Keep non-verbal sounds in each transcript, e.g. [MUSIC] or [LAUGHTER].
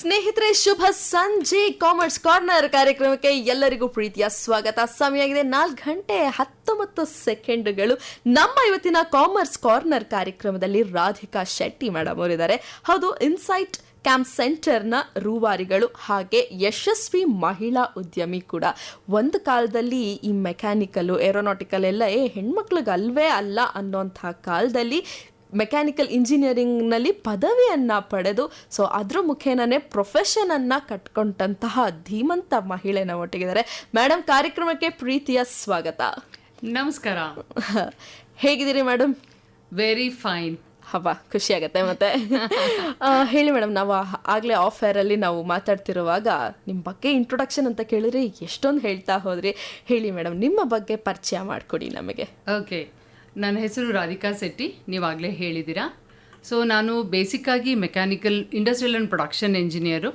ಸ್ನೇಹಿತರೆ, ಶುಭ ಸಂಜೆ. Commerce corner ಕಾರ್ಯಕ್ರಮಕ್ಕೆ ಎಲ್ಲರಿಗೂ ಪ್ರೀತಿಯ ಸ್ವಾಗತ. ಸಮಯ ಆಗಿದೆ ನಾಲ್ಕು ಗಂಟೆ ಹತ್ತೊಂಬತ್ತು ಸೆಕೆಂಡ್ಗಳು. ನಮ್ಮ ಇವತ್ತಿನ ಕಾಮರ್ಸ್ ಕಾರ್ನರ್ ಕಾರ್ಯಕ್ರಮದಲ್ಲಿ ರಾಧಿಕಾ ಶೆಟ್ಟಿ ಮೇಡಮ್ ಅವರಿದ್ದಾರೆ. ಹೌದು ಇನ್ಸೈಟ್ ಕ್ಯಾಂಪ್ ಸೆಂಟರ್ನ ರೂವಾರಿಗಳು ಹಾಗೆ ಯಶಸ್ವಿ ಮಹಿಳಾ ಉದ್ಯಮಿ ಕೂಡ. ಒಂದು ಕಾಲದಲ್ಲಿ ಈ ಮೆಕ್ಯಾನಿಕಲ್ಲು ಏರೋನಾಟಿಕಲ್ ಎಲ್ಲ, ಏ, ಹೆಣ್ಮಕ್ಳಿಗೆ ಅಲ್ವೇ ಅಲ್ಲ ಅನ್ನೋಂಥ ಕಾಲದಲ್ಲಿ ಮೆಕ್ಯಾನಿಕಲ್ ಇಂಜಿನಿಯರಿಂಗ್ನಲ್ಲಿ ಪದವಿಯನ್ನು ಪಡೆದು ಸೊ ಅದ್ರ ಮುಖೇನನೇ ಪ್ರೊಫೆಷನನ್ನು ಕಟ್ಕೊಂಡಂತಹ ಧೀಮಂತ ಮಹಿಳೆ ಒಟ್ಟಿಗೆ ಒಟ್ಟಿಗಿದ್ದಾರೆ. ಮೇಡಮ್ ಕಾರ್ಯಕ್ರಮಕ್ಕೆ ಪ್ರೀತಿಯ ಸ್ವಾಗತ. ನಮಸ್ಕಾರ. [LAUGHS] ಹೇಗಿದ್ದೀರಿ ಮೇಡಮ್ ವೆರಿ ಫೈನ್ ಹಬ್ಬ ಖುಷಿ ಆಗುತ್ತೆ ಮತ್ತೆ. ಹೇಳಿ ಮೇಡಮ್ ನಾವು ಆಗಲೇ ಆಫ್ ಏರಲ್ಲಿ ನಾವು ಮಾತಾಡ್ತಿರುವಾಗ ನಿಮ್ಮ ಬಗ್ಗೆ ಇಂಟ್ರೊಡಕ್ಷನ್ ಅಂತ ಕೇಳಿದ್ರೆ ಎಷ್ಟೊಂದು ಹೇಳ್ತಾ ಹೋದ್ರಿ. ಹೇಳಿ ಮೇಡಮ್ ನಿಮ್ಮ ಬಗ್ಗೆ ಪರಿಚಯ ಮಾಡಿಕೊಡಿ ನಮಗೆ. ಓಕೆ ನನ್ನ ಹೆಸರು ರಾಧಿಕಾ ಶೆಟ್ಟಿ, ನೀವಾಗಲೇ ಹೇಳಿದ್ದೀರಾ? ಸೊ ನಾನು ಬೇಸಿಕ್ಕಾಗಿ mechanical industrial and production engineer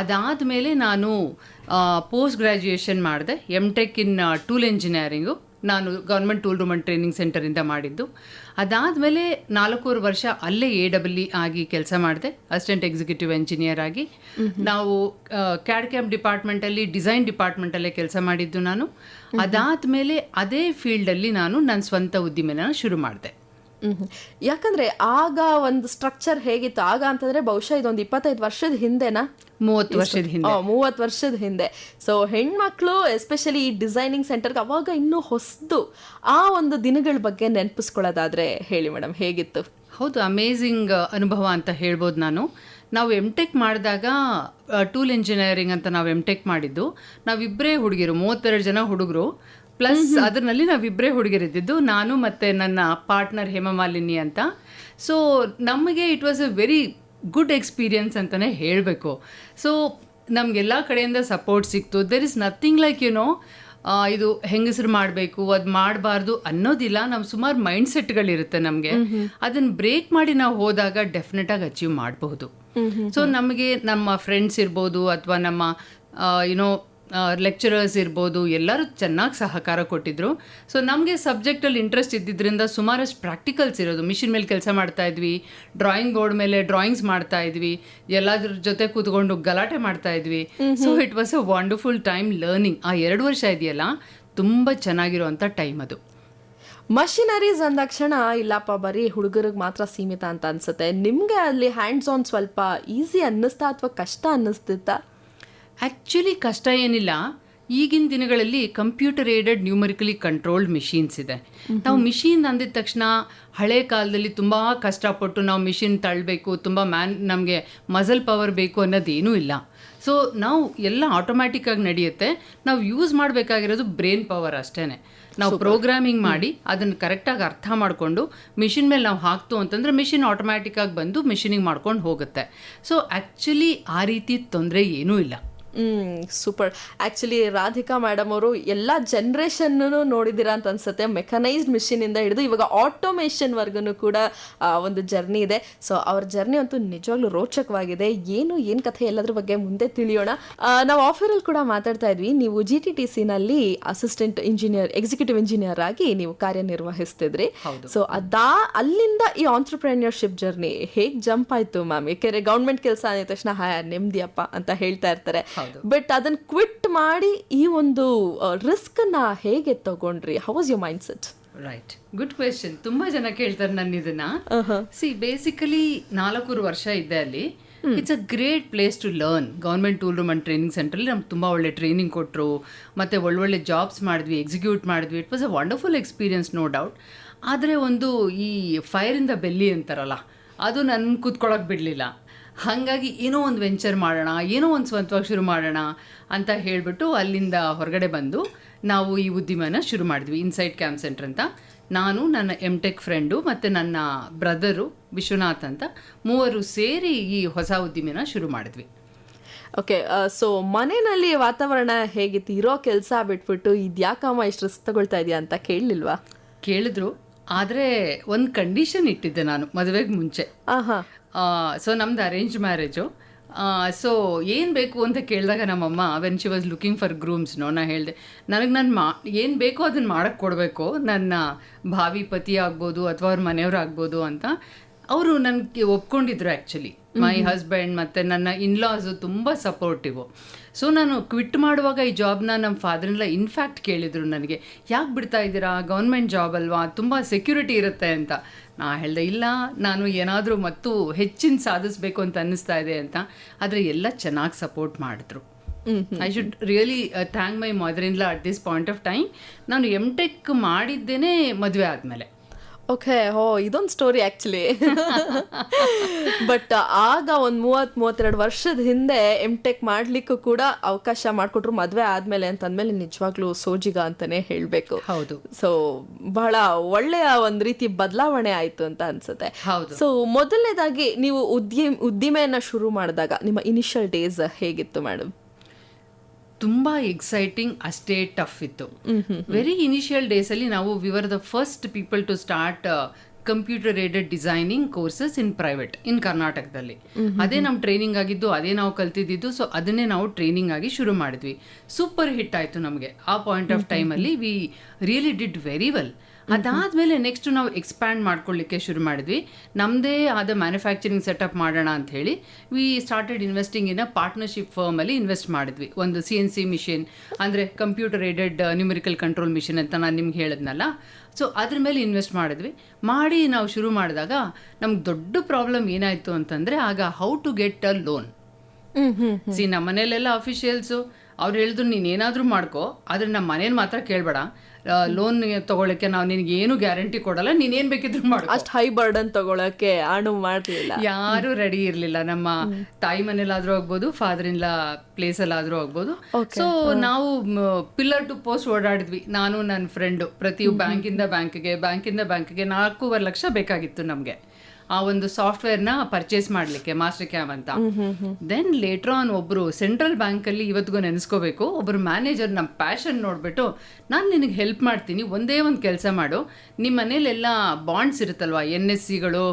ಅದಾದಮೇಲೆ ನಾನು ಪೋಸ್ಟ್ ಗ್ರ್ಯಾಜುಯೇಷನ್ ಮಾಡಿದೆ M Tech in tool engineering ನಾನು government tool room and training ಸೆಂಟರಿಂದ ಮಾಡಿದ್ದು. ಅದಾದಮೇಲೆ ನಾಲ್ಕೂವರೆ ವರ್ಷ ಅಲ್ಲೇ ಎ ಡಬ್ಲ್ ಇ ಆಗಿ ಕೆಲಸ ಮಾಡಿದೆ. ಅಸಿಸ್ಟೆಂಟ್ ಎಕ್ಸಿಕ್ಯೂಟಿವ್ ಎಂಜಿನಿಯರ್ ಆಗಿ. ನಾವು ಕ್ಯಾಡ್ ಕ್ಯಾಂಪ್ ಡಿಪಾರ್ಟ್ಮೆಂಟಲ್ಲಿ ಡಿಸೈನ್ ಡಿಪಾರ್ಟ್ಮೆಂಟಲ್ಲೇ ಕೆಲಸ ಮಾಡಿದ್ದು ನಾನು. ಅದಾದಮೇಲೆ ಅದೇ ಫೀಲ್ಡಲ್ಲಿ ನಾನು ನನ್ನ ಸ್ವಂತ ಉದ್ದಿಮೆನ ಶುರು ಮಾಡಿದೆ. ಯಾಕಂದ್ರೆ ಆಗ ಒಂದು ಸ್ಟ್ರಕ್ಚರ್ ಹೇಗಿತ್ತು? ಆಗ ಅಂತಂದ್ರೆ ಬಹುಶಃ ಇದೊಂದು ಇಪ್ಪತ್ತೈದು ವರ್ಷದ ಹಿಂದೆನಾ? ಮೂವತ್ತು ವರ್ಷದ ಹಿಂದೆ. ಮೂವತ್ತು ವರ್ಷದ ಹಿಂದೆ. ಸೊ ಹೆಣ್ಮಕ್ಳು ಎಸ್ಪೆಷಲಿ ಈ ಡಿಸೈನಿಂಗ್ ಸೆಂಟರ್ಗೆ ಅವಾಗ ಇನ್ನೂ ಹೊಸದು ಆ ಒಂದು ದಿನಗಳ ಬಗ್ಗೆ ನೆನಪಿಸ್ಕೊಳ್ಳೋದಾದ್ರೆ ಹೇಳಿ ಮೇಡಮ್ ಹೇಗಿತ್ತು? ಹೌದು ಅಮೇಝಿಂಗ್ ಅನುಭವ ಅಂತ ಹೇಳ್ಬೋದು ನಾನು. ನಾವು ಎಂ ಟೆಕ್ ಮಾಡಿದಾಗ ಟೂಲ್ ಇಂಜಿನಿಯರಿಂಗ್ ಅಂತ ನಾವು ಎಂ ಟೆಕ್ ಮಾಡಿದ್ದು. ನಾವಿಬ್ಬರೇ ಹುಡುಗಿರು ಮೂವತ್ತೆರಡು ಜನ ಹುಡುಗರು. ಪ್ಲಸ್ ಅದರಲ್ಲಿ ನಾವಿಬ್ಬರೇ ಹುಡುಗಿರಿದ್ದಿದ್ದು ನಾನು ಮತ್ತು ನನ್ನ ಪಾರ್ಟ್ನರ್ ಹೇಮಮಾಲಿನಿ ಅಂತ. ಸೊ ನಮಗೆ it was a very good experience ಅಂತಲೇ ಹೇಳಬೇಕು. ಸೊ ನಮಗೆಲ್ಲ ಕಡೆಯಿಂದ ಸಪೋರ್ಟ್ ಸಿಕ್ತು. There is nothing like you know ಇದು ಹೆಂಗಸರು ಮಾಡಬೇಕು ಅದು ಮಾಡಬಾರ್ದು ಅನ್ನೋದಿಲ್ಲ. ನಮ್ಮ ಸುಮಾರು ಮೈಂಡ್ ಸೆಟ್ಗಳಿರುತ್ತೆ ನಮಗೆ ಅದನ್ನು ಬ್ರೇಕ್ ಮಾಡಿ ನಾವು ಹೋದಾಗ ಡೆಫಿನೆಟ್ ಆಗಿ ಅಚೀವ್ ಮಾಡಬಹುದು. ಸೊ ನಮಗೆ ನಮ್ಮ ಫ್ರೆಂಡ್ಸ್ ಇರ್ಬೋದು ಅಥವಾ ನಮ್ಮ ಯುನೋ ಲೆಕ್ಚರರ್ಸ್ ಇರ್ಬೋದು ಎಲ್ಲರೂ ಚೆನ್ನಾಗಿ ಸಹಕಾರ ಕೊಟ್ಟಿದ್ರು. ಸೊ ನಮಗೆ ಸಬ್ಜೆಕ್ಟಲ್ಲಿ ಇಂಟ್ರೆಸ್ಟ್ ಇದ್ದಿದ್ದರಿಂದ ಸುಮಾರಷ್ಟು ಪ್ರಾಕ್ಟಿಕಲ್ಸ್ ಇರೋದು. ಮಿಷಿನ್ ಮೇಲೆ ಕೆಲಸ ಮಾಡ್ತಾ ಇದ್ವಿ ಡ್ರಾಯಿಂಗ್ ಬೋರ್ಡ್ ಮೇಲೆ ಡ್ರಾಯಿಂಗ್ಸ್ ಮಾಡ್ತಾ ಇದ್ವಿ ಎಲ್ಲದ್ರ ಜೊತೆ ಕೂತ್ಕೊಂಡು ಗಲಾಟೆ ಮಾಡ್ತಾ ಇದ್ವಿ. So it was a wonderful time learning ಆ ಎರಡು ವರ್ಷ ಇದೆಯಲ್ಲ ತುಂಬ ಚೆನ್ನಾಗಿರುವಂಥ ಟೈಮ್ ಅದು. ಮಷಿನರೀಸ್ ಅಂದಾಕ್ಷಣ ಇಲ್ಲಪ್ಪ ಬರೀ ಹುಡುಗರಿಗೆ ಮಾತ್ರ ಸೀಮಿತ ಅಂತ ಅನ್ಸುತ್ತೆ. ನಿಮಗೆ ಅಲ್ಲಿ ಹ್ಯಾಂಡ್ಸ್ ಆನ್ ಸ್ವಲ್ಪ ಈಸಿ ಅನ್ನಿಸ್ತಾ ಅಥವಾ ಕಷ್ಟ ಅನ್ನಿಸ್ತಿತ್ತಾ? ಆ್ಯಕ್ಚುಲಿ ಕಷ್ಟ ಏನಿಲ್ಲ. ಈಗಿನ ದಿನಗಳಲ್ಲಿ computer aided numerically controlled machines ಇದೆ. ನಾವು ಮಿಷಿನ್ ಅಂದಿದ ತಕ್ಷಣ ಹಳೆ ಕಾಲದಲ್ಲಿ ತುಂಬ ಕಷ್ಟಪಟ್ಟು ನಾವು ಮಿಷಿನ್ ತಳ್ಳಬೇಕು ತುಂಬ ಮ್ಯಾನ್ ನಮಗೆ ಮಸಲ್ ಪವರ್ ಬೇಕು ಅನ್ನೋದೇನೂ ಇಲ್ಲ. ಸೊ ನಾವು ಎಲ್ಲ ಆಟೋಮ್ಯಾಟಿಕ್ ಆಗಿ ನಡೆಯುತ್ತೆ. ನಾವು ಯೂಸ್ ಮಾಡಬೇಕಾಗಿರೋದು ಬ್ರೈನ್ ಪವರ್ ಅಷ್ಟೇ ನಾವು ಪ್ರೋಗ್ರಾಮಿಂಗ್ ಮಾಡಿ ಅದನ್ನು ಕರೆಕ್ಟಾಗಿ ಅರ್ಥ ಮಾಡಿಕೊಂಡು ಮಿಷಿನ್ ಮೇಲೆ ನಾವು ಹಾಕ್ತು ಅಂತಂದರೆ ಮಿಷಿನ್ ಆಟೋಮ್ಯಾಟಿಕ್ ಆಗಿ ಬಂದು ಮಿಷಿನಿಂಗ್ ಮಾಡ್ಕೊಂಡು ಹೋಗುತ್ತೆ. ಸೊ ಆ್ಯಕ್ಚುಲಿ ಆ ರೀತಿ ತೊಂದರೆ ಏನೂ ಇಲ್ಲ. Hmm super actually Radhika madam ಅವರು ಎಲ್ಲ ಜನ್ರೇಷನ್ ನೋಡಿದಿರಾ ಅಂತ ಅನ್ಸುತ್ತೆ. ಮೆಕನೈಸ್ಡ್ ಮಿಷಿನ್ ಇಂದ ಹಿಡಿದು ಇವಾಗ ಆಟೋಮೇಷನ್ ವರ್ಗನು ಕೂಡ ಒಂದು ಜರ್ನಿ ಇದೆ. ಸೊ ಅವ್ರ ಜರ್ನಿ ಅಂತೂ ನಿಜವಾಗ್ಲೂ ರೋಚಕವಾಗಿದೆ. ಏನು ಏನ್ ಕಥೆ ಎಲ್ಲದ್ರ ಬಗ್ಗೆ ಮುಂದೆ ತಿಳಿಯೋಣ. ನಾವು ಆಫರ್ ಅಲ್ಲಿ ಕೂಡ ಮಾತಾಡ್ತಾ ಇದ್ವಿ. ನೀವು ಜಿ ಟಿ ಟಿ ಸಿನಲ್ಲಿ ಅಸಿಸ್ಟೆಂಟ್ ಇಂಜಿನಿಯರ್ ಎಕ್ಸಿಕ್ಯೂಟಿವ್ ಇಂಜಿನಿಯರ್ ಆಗಿ ನೀವು ಕಾರ್ಯನಿರ್ವಹಿಸ್ತಿದ್ರಿ. ಸೊ ಅದಾ ಅಲ್ಲಿಂದ ಈ ಆಂಟ್ರಪ್ರೆನ್ಯೂರ್ಶಿಪ್ ಜರ್ನಿ ಹೇಗ್ ಜಂಪ್ ಆಯ್ತು ಮ್ಯಾಮ್ ಯಾಕೆಂದ್ರೆ ಗೌರ್ಮೆಂಟ್ ಕೆಲಸ ಅಂದ ತಕ್ಷಣ ಹಾ ನೆಮ್ಮದಿಯಪ್ಪ ಅಂತ ಹೇಳ್ತಾ ಇರ್ತಾರೆ. ಬಟ್ ಅದನ್ನ ಕ್ವಿಟ್ ಮಾಡಿ ಈ ಒಂದು ರಿಸ್ಕ್ನ ಹೇಗೆ ತಗೊಂಡ್ರಿ? How was your mindset right good question ತುಂಬಾ ಜನ ಕೇಳ್ತಾರೆ ನನ್ನ ಇದನ್ನ. ಸಿ ಬೇಸಿಕಲಿ ನಾಲ್ಕೂರು ವರ್ಷ ಇದೆ ಅಲ್ಲಿ. It's a great place to learn government tool room and training ಸೆಂಟ್ರಲ್ಲಿ ನಮ್ಗೆ ತುಂಬ ಒಳ್ಳೆ ಟ್ರೈನಿಂಗ್ ಕೊಟ್ಟರು ಮತ್ತು ಒಳ್ಳೊಳ್ಳೆ ಜಾಬ್ಸ್ ಮಾಡಿದ್ವಿ ಎಕ್ಸಿಕ್ಯೂಟ್ ಮಾಡಿದ್ವಿ. It was a wonderful experience no doubt ಆದರೆ ಒಂದು ಈ ಫೈರಿಂದ ಬೆಲ್ಲಿ ಅಂತಾರಲ್ಲ ಅದು ನನ್ನ ಕೂತ್ಕೊಳ್ಳೋಕೆ ಬಿಡಲಿಲ್ಲ. ಹಾಗಾಗಿ ಏನೋ ಒಂದು ವೆಂಚರ್ ಮಾಡೋಣ ಏನೋ ಒಂದು ಸ್ವಂತವಾಗಿ ಶುರು ಮಾಡೋಣ ಅಂತ ಹೇಳಿಬಿಟ್ಟು ಅಲ್ಲಿಂದ ಹೊರಗಡೆ ಬಂದು ನಾವು ಈ ಉದ್ಯಮನ ಶುರು ಮಾಡಿದ್ವಿ ಇನ್ಸೈಡ್ ಕ್ಯಾಂಪ್ ಸೆಂಟರ್ ಅಂತ. ನಾನು ನನ್ನ ಎಂ ಟೆಕ್ ಫ್ರೆಂಡು ಮತ್ತು ನನ್ನ ಬ್ರದರು ವಿಶ್ವನಾಥ್ ಅಂತ ಮೂವರು ಸೇರಿ ಈ ಹೊಸ ಉದ್ದಿಮೆನ ಶುರು ಮಾಡಿದ್ವಿ. ಓಕೆ ಸೊ ಮನೆಯಲ್ಲಿ ವಾತಾವರಣ ಹೇಗಿತ್ತು? ಇರೋ ಕೆಲಸ ಬಿಟ್ಬಿಟ್ಟು ಇದ್ಯಾಕಮ್ಮ ಇಷ್ಟು ರಿಸ್ಕ್ ತಗೊಳ್ತಾ ಇದೆಯಾ ಅಂತ ಕೇಳಲಿಲ್ವಾ? ಕೇಳಿದ್ರು ಆದರೆ ಒಂದು ಕಂಡೀಷನ್ ಇಟ್ಟಿದ್ದೆ ನಾನು ಮದುವೆಗೆ ಮುಂಚೆ. ಆಹಾ. ಸೊ ನಮ್ದು ಅರೇಂಜ್ ಮ್ಯಾರೇಜು ಸೊ ಏನು ಬೇಕು ಅಂತ ಕೇಳಿದಾಗ ನಮ್ಮಮ್ಮ when she was looking for ಗ್ರೂಮ್ಸ್ನೋ ನಾನು ಹೇಳಿದೆ, ನನಗೆ ನಾನು ಮಾ, ಏನು ಬೇಕೋ ಅದನ್ನು ಮಾಡೋಕ್ಕೆ ಕೊಡಬೇಕು. ನನ್ನ ಭಾವಿ ಪತಿ ಆಗ್ಬೋದು ಅಥವಾ ಅವ್ರ ಮನೆಯವ್ರು ಆಗ್ಬೋದು ಅಂತ. ಅವರು ನನಗೆ ಒಪ್ಕೊಂಡಿದ್ರು ಆ್ಯಕ್ಚುಲಿ ಮೈ ಹಸ್ಬೆಂಡ್ ಮತ್ತು ನನ್ನ ಇನ್ಲಾಸು ತುಂಬ ಸಪೋರ್ಟಿವು ಸೊ ನಾನು ಕ್ವಿಟ್ ಮಾಡುವಾಗ ಈ ಜಾಬ್ನ ನಮ್ಮ ಫಾದರ್ನೆಲ್ಲ ಇನ್ಫ್ಯಾಕ್ಟ್ ಕೇಳಿದರು ನನಗೆ ಯಾಕೆ ಬಿಡ್ತಾ ಇದ್ದೀರಾ? ಗೌರ್ಮೆಂಟ್ ಜಾಬ್ ಅಲ್ವಾ? ತುಂಬ ಸೆಕ್ಯೂರಿಟಿ ಇರುತ್ತೆ ಅಂತ. ನಾ ಹೇಳ್ದೆ ಇಲ್ಲ ನಾನು ಏನಾದರೂ ಮತ್ತು ಹೆಚ್ಚಿನ ಸಾಧಿಸ್ಬೇಕು ಅಂತ ಅನ್ನಿಸ್ತಾ ಇದೆ ಅಂತ. ಆದರೆ ಎಲ್ಲ ಚೆನ್ನಾಗಿ ಸಪೋರ್ಟ್ ಮಾಡಿದ್ರು. I should really thank my mother in law at this point of time ನಾನು ಎಂ ಟೆಕ್ ಮಾಡಿದ್ದೇನೆ ಮದುವೆ ಆದಮೇಲೆ. ಓಕೆ ಹೋ ಇದೊಂದು ಸ್ಟೋರಿ ಆಕ್ಚುಲಿ ಬಟ್ ಆಗ ಒಂದು ಮೂವತ್ತು ಮೂವತ್ತೆರಡು ವರ್ಷದ ಹಿಂದೆ ಎಂ ಟೆಕ್ ಮಾಡಲಿಕ್ಕೂ ಕೂಡ ಅವಕಾಶ ಮಾಡಿಕೊಟ್ರು ಮದುವೆ ಆದ್ಮೇಲೆ ಅಂತ ಅಂದ್ಮೇಲೆ ನಿಜವಾಗ್ಲೂ ಸೋಜಿಗ ಅಂತಾನೆ ಹೇಳಬೇಕು. ಹೌದು. ಸೊ ಬಹಳ ಒಳ್ಳೆಯ ಒಂದು ರೀತಿ ಬದಲಾವಣೆ ಆಯಿತು ಅಂತ ಅನ್ಸುತ್ತೆ. ಹೌದು. ಸೊ ಮೊದಲನೇದಾಗಿ ನೀವು ಉದ್ಯಮ ಉದ್ದಿಮೆಯನ್ನು ಶುರು ಮಾಡಿದಾಗ ನಿಮ್ಮ ಇನಿಷಿಯಲ್ ಡೇಸ್ ಹೇಗಿತ್ತು ಮೇಡಮ್ ತುಂಬ ಎಕ್ಸೈಟಿಂಗ್ ಅಷ್ಟೇ ಟಫ್ ಇತ್ತು. ವೆರಿ ಇನಿಷಿಯಲ್ ಡೇಸಲ್ಲಿ ನಾವು V ವಿವರ್ the first people to start computer aided designing courses in private ಇನ್ ಕರ್ನಾಟಕದಲ್ಲಿ ಅದೇ ನಮ್ಮ ಟ್ರೈನಿಂಗ್ ಆಗಿದ್ದು ಅದೇ ನಾವು ಕಲ್ತಿದ್ದು ಸೊ ಅದನ್ನೇ ನಾವು ಟ್ರೈನಿಂಗ್ ಆಗಿ ಶುರು ಮಾಡಿದ್ವಿ. ಸೂಪರ್ ಹಿಟ್ ಆಯಿತು ನಮಗೆ. ಆ ಪಾಯಿಂಟ್ ಆಫ್ ಟೈಮಲ್ಲಿ we really did very well ಅದಾದಮೇಲೆ ನೆಕ್ಸ್ಟ್ ನಾವು ಎಕ್ಸ್ಪ್ಯಾಂಡ್ ಮಾಡ್ಕೊಳ್ಳಿಕ್ಕೆ ಶುರು ಮಾಡಿದ್ವಿ. ನಮ್ಮದೇ ಆದ ಮ್ಯಾನುಫ್ಯಾಕ್ಚರಿಂಗ್ ಸೆಟಪ್ ಮಾಡೋಣ ಅಂತ ಹೇಳಿ we started investing in a partnership ಫರ್ಮಲ್ಲಿ invest ಮಾಡಿದ್ವಿ. ಒಂದು ಸಿ ಎನ್ ಸಿ ಮಿಷಿನ್ ಅಂದರೆ computer aided numerical control machine ಅಂತ ನಾನು ನಿಮ್ಗೆ ಹೇಳಿದ್ನಲ್ಲ. ಸೊ ಅದ್ರ ಮೇಲೆ ಇನ್ವೆಸ್ಟ್ ಮಾಡಿದ್ವಿ. ಮಾಡಿ ನಾವು ಶುರು ಮಾಡಿದಾಗ ನಮ್ಗೆ ದೊಡ್ಡ ಪ್ರಾಬ್ಲಮ್ ಏನಾಯಿತು ಅಂತಂದರೆ ಆಗ how to get a loan C ನಮ್ಮ ಮನೇಲೆಲ್ಲ ಅಫಿಷಿಯಲ್ಸು ಅವ್ರು ಹೇಳಿದ್ರು ನೀನು ಏನಾದರೂ ಮಾಡ್ಕೋ ಆದರೆ ನಮ್ಮ ಮನೇಲಿ ಮಾತ್ರ ಕೇಳಬೇಡ. ಲೋನ್ ತಗೊಳ್ಳಕ್ಕೆ ನಾವು ನಿನಗೆ ಏನು ಗ್ಯಾರಂಟಿ ಕೊಡಲ್ಲ ಏನ್ ಬೇಕಿದ್ರು ಮಾಡು ಅಷ್ಟು ಹೈ ಬರ್ಡನ್ ತಗೊಳಕ್ಕೆ ಅಣು ಮಾಡ್ತಿಲ್ಲ ಯಾರು ರೆಡಿ ಇರ್ಲಿಲ್ಲ. ನಮ್ಮ ತಾಯಿ ಮನೇಲಾದ್ರೂ ಆಗ್ಬೋದು ಫಾದರ್ ಇನ್ ಲಾ ಪ್ಲೇಸಲ್ಲಾದ್ರೂ ಆಗ್ಬೋದು. ಸೊ ನಾವು ಪಿಲ್ಲರ್ ಟು ಪೋಸ್ಟ್ ಓಡಾಡಿದ್ವಿ. ನಾನು ನನ್ನ ಫ್ರೆಂಡು ಪ್ರತಿ ಬ್ಯಾಂಕಿಂದ ಬ್ಯಾಂಕ್ಗೆ ಬ್ಯಾಂಕಿಂದ ಬ್ಯಾಂಕ್ಗೆ ನಾಲ್ಕೂವರೆ ಲಕ್ಷ ಬೇಕಾಗಿತ್ತು ನಮಗೆ. ಆ ಒಂದು ಸಾಫ್ಟ್ವೇರ್ನ ಪರ್ಚೇಸ್ ಮಾಡಲಿಕ್ಕೆ ಮಾಸ್ಟರ್ ಕ್ಯಾಮ್ ಅಂತ. ದೆನ್ ಲೇಟರ್ ಆನ್ ಒಬ್ಬರು ಸೆಂಟ್ರಲ್ ಬ್ಯಾಂಕಲ್ಲಿ ಇವತ್ತಿಗೂ ನೆನೆಸ್ಕೋಬೇಕು. ಒಬ್ಬರು ಮ್ಯಾನೇಜರ್ ನಮ್ಮ ಪ್ಯಾಷನ್ ನೋಡಿಬಿಟ್ಟು, ನಾನು ನಿನಗೆ ಹೆಲ್ಪ್ ಮಾಡ್ತೀನಿ, ಒಂದೇ ಒಂದು ಕೆಲಸ ಮಾಡು. ನಿಮ್ಮ ಮನೇಲೆಲ್ಲ ಬಾಂಡ್ಸ್ ಇರುತ್ತಲ್ವ, ಎನ್ ಎಸ್ ಸಿಗಳು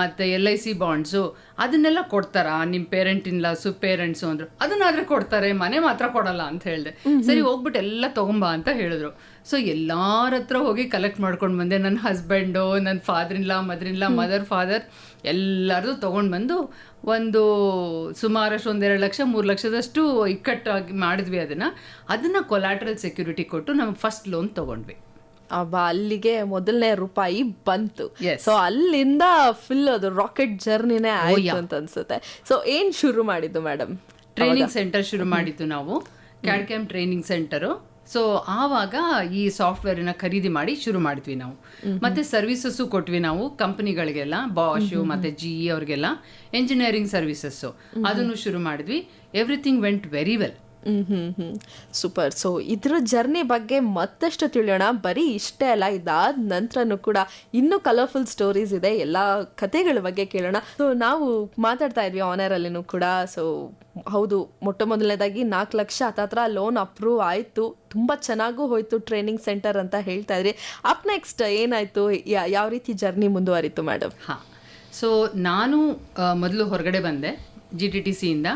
ಮತ್ತು ಎಲ್ ಐ ಸಿ ಬಾಂಡ್ಸು ಅದನ್ನೆಲ್ಲ ಕೊಡ್ತಾರಾ? ನಿಮ್ಮ ಪೇರೆಂಟ್ ಇನ್ಲಾಸು ಪೇರೆಂಟ್ಸು ಅಂದರು. ಅದನ್ನಾದ್ರೆ ಕೊಡ್ತಾರೆ ಮನೆ ಮಾತ್ರ ಕೊಡಲ್ಲ ಅಂತ ಹೇಳಿದೆ. ಸರಿ ಹೋಗ್ಬಿಟ್ಟು ಎಲ್ಲ ತಗೊಂಬಾ ಅಂತ ಹೇಳಿದ್ರು. ಸೊ ಎಲ್ಲಾರ ಹತ್ರ ಹೋಗಿ ಕಲೆಕ್ಟ್ ಮಾಡ್ಕೊಂಡು ಬಂದೆ. ನನ್ನ ಹಸ್ಬೆಂಡು ನನ್ನ father in law mother in law mother father ಎಲ್ಲರದು ತೊಗೊಂಡು ಬಂದು ಒಂದು ಸುಮಾರಷ್ಟು ಒಂದೆರಡು ಲಕ್ಷ ಮೂರು ಲಕ್ಷದಷ್ಟು ಇಕ್ಕಟ್ಟಾಗಿ ಮಾಡಿದ್ವಿ ಅದನ್ನು. ಅದನ್ನು ಕೊಲಾಟ್ರಲ್ ಸೆಕ್ಯೂರಿಟಿ ಕೊಟ್ಟು ನಮ್ಗೆ ಫಸ್ಟ್ ಲೋನ್ ತೊಗೊಂಡ್ವಿ. ಅಬ್ಬಾ ಅಲ್ಲಿಗೆ ಮೊದಲನೇ ರೂಪಾಯಿ ಬಂತು. ಸೊ ಅಲ್ಲಿಂದ ಫುಲ್ ಅದು ರಾಕೆಟ್ ಜರ್ನಿನೇ ಆಯ್ತು ಅಂತ ಅನ್ಸುತ್ತೆ. ಸೊ ಏನ್ ಶುರು ಮಾಡಿದ್ದು ಮೇಡಮ್ ಟ್ರೈನಿಂಗ್ ಸೆಂಟರ್ ಶುರು ಮಾಡಿದ್ದು ನಾವು. ಕ್ಯಾಡ್ಕ್ಯಾಮ್ ಟ್ರೈನಿಂಗ್ ಸೆಂಟರು ಸೊ ಆವಾಗ ಈ ಸಾಫ್ಟ್ವೇರ್ ಸಾಫ್ಟ್ವೇರ್ನ ಖರೀದಿ ಮಾಡಿ ಶುರು ಮಾಡಿದ್ವಿ ನಾವು. ಮತ್ತೆ ಸರ್ವಿಸಸ್ಸು ಕೊಟ್ವಿ ನಾವು ಕಂಪನಿಗಳಿಗೆಲ್ಲ ಬಾಶು ಮತ್ತೆ ಜಿ ಇ ಅವ್ರಿಗೆಲ್ಲ ಎಂಜಿನಿಯರಿಂಗ್ ಸರ್ವಿಸಸ್ಸು ಅದನ್ನು ಶುರು ಮಾಡಿದ್ವಿ. Everything went very well hmm hmm super so ಇದ್ರ ಜರ್ನಿ ಬಗ್ಗೆ ಮತ್ತಷ್ಟು ತಿಳಿಯೋಣ. ಬರೀ ಇಷ್ಟೇ ಅಲ್ಲ, ಇದಾದ ನಂತರನೂ ಕೂಡ ಇನ್ನೂ ಕಲರ್ಫುಲ್ ಸ್ಟೋರೀಸ್ ಇದೆ. ಎಲ್ಲ ಕಥೆಗಳ ಬಗ್ಗೆ ಕೇಳೋಣ. ಸೊ ನಾವು ಮಾತಾಡ್ತಾ ಇದ್ವಿ ಆನರ್ ಅಲ್ಲಿನೂ ಕೂಡ. ಸೊ ಹೌದು ಮೊಟ್ಟ ಮೊದಲನೇದಾಗಿ ನಾಲ್ಕು ಲಕ್ಷ ಹತ್ತತ್ರ ಲೋನ್ ಅಪ್ರೂವ್ ಆಯಿತು. ತುಂಬ ಚೆನ್ನಾಗೂ ಹೋಯ್ತು ಟ್ರೈನಿಂಗ್ ಸೆಂಟರ್ ಅಂತ ಹೇಳ್ತಾ ಇದ್ರಿ. ಅಪ್ ನೆಕ್ಸ್ಟ್ ಏನಾಯ್ತು? ಯಾವ ರೀತಿ ಜರ್ನಿ ಮುಂದುವರಿತು ಮೇಡಮ್ ಹಾಂ. ಸೊ ನಾನು ಮೊದಲು ಹೊರಗಡೆ ಬಂದೆ ಜಿ ಟಿ ಟಿ ಸಿಯಿಂದ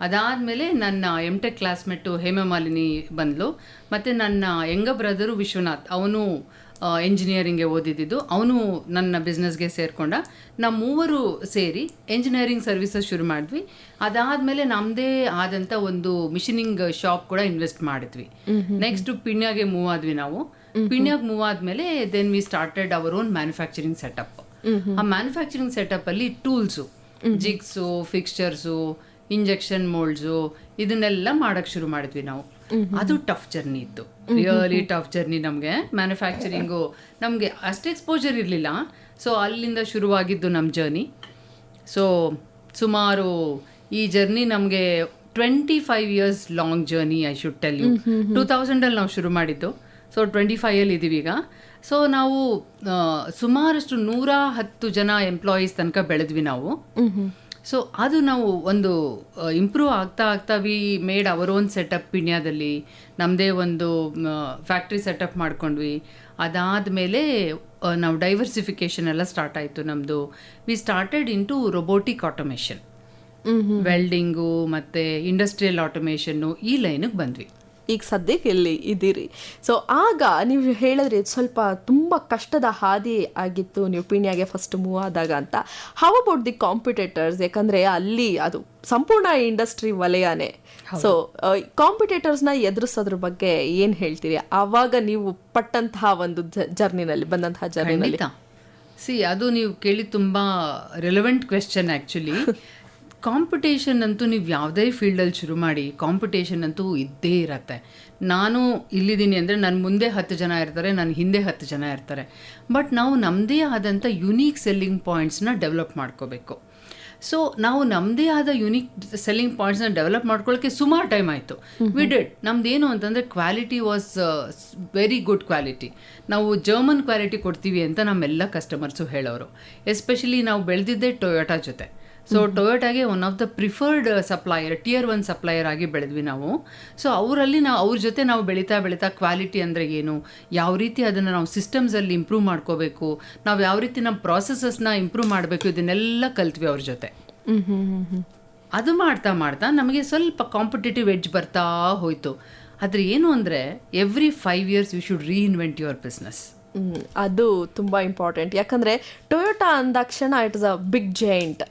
ಅದಾದಮೇಲೆ ನನ್ನ ಎಂ ಟೆಕ್ ಕ್ಲಾಸ್ಮೇಟು ಹೇಮಮಾಲಿನಿ ಬಂದಳು ಮತ್ತು ನನ್ನ ಯಂಗ ಬ್ರದರು ವಿಶ್ವನಾಥ್ ಅವನು ಎಂಜಿನಿಯರಿಂಗ್ಗೆ ಓದಿದ್ದು. ಅವನು ನನ್ನ ಬಿಸ್ನೆಸ್ಗೆ ಸೇರಿಕೊಂಡ. ನಾವು ಮೂವರು ಸೇರಿ ಎಂಜಿನಿಯರಿಂಗ್ ಸರ್ವಿಸಸ್ ಶುರು ಮಾಡಿದ್ವಿ. ಅದಾದಮೇಲೆ ನಮ್ಮದೇ ಆದಂಥ ಒಂದು ಮಿಷಿನಿಂಗ್ ಶಾಪ್ ಕೂಡ ಇನ್ವೆಸ್ಟ್ ಮಾಡಿದ್ವಿ. ನೆಕ್ಸ್ಟ್ ಪಿಣ್ಯಾಗೆ ಮೂವ್ ಆದ್ವಿ ನಾವು. ಪಿಣ್ಯಾಗ್ ಮೂವ್ ಆದಮೇಲೆ then we started our own manufacturing setup ಆ ಮ್ಯಾನುಫ್ಯಾಕ್ಚರಿಂಗ್ ಸೆಟಪ್ ಅಲ್ಲಿ tools jigs fixtures injection moulds ಇದನ್ನೆಲ್ಲ ಮಾಡಕ್ ಶುರು ಮಾಡಿದ್ವಿ ನಾವು. ಅದು ಟಫ್ ಜರ್ನಿ ಇತ್ತು. ರಿಯಲಿ ಟಫ್ ಜರ್ನಿ ನಮಗೆ. ಮ್ಯಾನುಫ್ಯಾಕ್ಚರಿಂಗು ನಮಗೆ ಅಷ್ಟು ಎಕ್ಸ್ಪೋಜರ್ ಇರಲಿಲ್ಲ. ಸೊ ಅಲ್ಲಿಂದ ಶುರುವಾಗಿದ್ದು ನಮ್ಮ ಜರ್ನಿ ಸೊ ಸುಮಾರು ಈ ಜರ್ನಿ ನಮಗೆ twenty five years long journey I should tell you two ತೌಸಂಡಲ್ಲಿ ನಾವು ಶುರು ಮಾಡಿದ್ದು. ಸೊ ಟ್ವೆಂಟಿ ಫೈವಲ್ಲಿ ಇದ್ದೀವಿ ಈಗ. ಸೊ ನಾವು ಸುಮಾರಷ್ಟು ನೂರ ಹತ್ತು ಜನ ಎಂಪ್ಲಾಯೀಸ್ ತನಕ ಬೆಳೆದ್ವಿ ನಾವು. ಸೊ ಅದು ನಾವು ಒಂದು ಇಂಪ್ರೂವ್ ಆಗ್ತಾ ಆಗ್ತಾ we made our own setup ಪಿಣ್ಯದಲ್ಲಿ. ನಮ್ಮದೇ ಒಂದು ಫ್ಯಾಕ್ಟ್ರಿ ಸೆಟಪ್ ಮಾಡ್ಕೊಂಡ್ವಿ. ಅದಾದಮೇಲೆ ನಾವು ಡೈವರ್ಸಿಫಿಕೇಷನ್ ಎಲ್ಲ ಸ್ಟಾರ್ಟ್ ಆಯಿತು ನಮ್ಮದು we started into robotic automation welding ಮತ್ತು ಇಂಡಸ್ಟ್ರಿಯಲ್ ಆಟೋಮೇಷನ್ನು ಈ ಲೈನಿಗೆ ಬಂದ್ವಿ. ಈಗ ಸದ್ಯಕ್ಕೆ ಇಲ್ಲಿ ಇದ್ದೀರಿ. ಸೊ ಆಗ ನೀವು ಹೇಳಿದ್ರೆ ಸ್ವಲ್ಪ ತುಂಬ ಕಷ್ಟದ ಹಾದಿ ಆಗಿತ್ತು ನೀವು ಪೀಣ್ಯಾಗೆ ಫಸ್ಟ್ ಮೂವ್ ಆದಾಗ ಅಂತ. ಹೌ ಅಬೌಟ್ ದಿ ಕಾಂಪಿಟೇಟರ್ಸ್ ಯಾಕಂದರೆ ಅಲ್ಲಿ ಅದು ಸಂಪೂರ್ಣ ಇಂಡಸ್ಟ್ರಿ ವಲಯನೇ. ಸೊ ಕಾಂಪಿಟೇಟರ್ಸ್ನ ಎದುರಿಸೋದ್ರ ಬಗ್ಗೆ ಏನು ಹೇಳ್ತೀರಿ? ಆವಾಗ ನೀವು ಪಟ್ಟಂತಹ ಒಂದು ಜರ್ನಿನಲ್ಲಿ ಬಂದಂತಹ ಜರ್ನಿನಲ್ಲಿ ಸಿ ಅದು ನೀವು ಕೇಳಿ ತುಂಬ ರೆಲೆವೆಂಟ್ ಕ್ವೆಶನ್ ಆ್ಯಕ್ಚುಲಿ ಕಾಂಪಿಟೇಷನ್ ಅಂತೂ ನೀವು ಯಾವುದೇ ಫೀಲ್ಡಲ್ಲಿ ಶುರು ಮಾಡಿ ಕಾಂಪಿಟೇಷನ್ ಅಂತೂ ಇದ್ದೇ ಇರತ್ತೆ. ನಾನು ಇಲ್ಲಿದ್ದೀನಿ ಅಂದರೆ ನನ್ನ ಮುಂದೆ ಹತ್ತು ಜನ ಇರ್ತಾರೆ ನನ್ನ ಹಿಂದೆ ಹತ್ತು ಜನ ಇರ್ತಾರೆ. ಬಟ್ ನಾವು ನಮ್ಮದೇ ಆದಂಥ ಯುನೀಕ್ ಸೆಲ್ಲಿಂಗ್ ಪಾಯಿಂಟ್ಸ್ನ ಡೆವಲಪ್ ಮಾಡ್ಕೋಬೇಕು. ಸೊ ನಾವು ನಮ್ಮದೇ ಆದ ಯುನೀಕ್ ಸೆಲ್ಲಿಂಗ್ ಪಾಯಿಂಟ್ಸ್ನ ಡೆವಲಪ್ ಮಾಡ್ಕೊಳ್ಳೋಕ್ಕೆ ಸುಮಾರು ಟೈಮ್ ಆಯಿತು. ವಿ ಡಿಡ್ ನಮ್ದೇನು ಅಂತಂದರೆ quality was very good quality ನಾವು ಜರ್ಮನ್ ಕ್ವಾಲಿಟಿ ಕೊಡ್ತೀವಿ ಅಂತ ನಮ್ಮೆಲ್ಲ ಕಸ್ಟಮರ್ಸು ಹೇಳೋರು. ಎಸ್ಪೆಷಲಿ ನಾವು ಬೆಳೆದಿದ್ದೇ ಟೊಯೋಟಾ ಜೊತೆ. So ಟೊಯೋಟಾಗೆ one of the preferred supplier tier one supplier ಆಗಿ ಬೆಳೆದ್ವಿ ನಾವು. ಸೊ ಅವರಲ್ಲಿ ನಾವು ಅವ್ರ ಜೊತೆ ನಾವು ಬೆಳೀತಾ ಬೆಳೀತಾ ಕ್ವಾಲಿಟಿ ಅಂದರೆ ಏನು? ಯಾವ ರೀತಿ ಅದನ್ನು ನಾವು ಸಿಸ್ಟಮ್ಸಲ್ಲಿ ಇಂಪ್ರೂವ್ ಮಾಡ್ಕೋಬೇಕು? ನಾವು ಯಾವ ರೀತಿ ನಮ್ಮ ಪ್ರಾಸೆಸಸ್ನ ಇಂಪ್ರೂವ್ ಮಾಡಬೇಕು? ಇದನ್ನೆಲ್ಲ ಕಲ್ತ್ವಿ ಅವ್ರ ಜೊತೆ. ಹ್ಮ್ ಅದು ಮಾಡ್ತಾ ಮಾಡ್ತಾ ನಮಗೆ ಸ್ವಲ್ಪ ಕಾಂಪಿಟೇಟಿವ್ ಎಡ್ಜ್ ಬರ್ತಾ ಹೋಯಿತು. ಆದರೆ ಏನು ಅಂದರೆ every five years you should reinvent your business ಅದು ತುಂಬ ಇಂಪಾರ್ಟೆಂಟ್ ಯಾಕಂದರೆ Toyota ಅಂದಾಕ್ಷಣ it is a big giant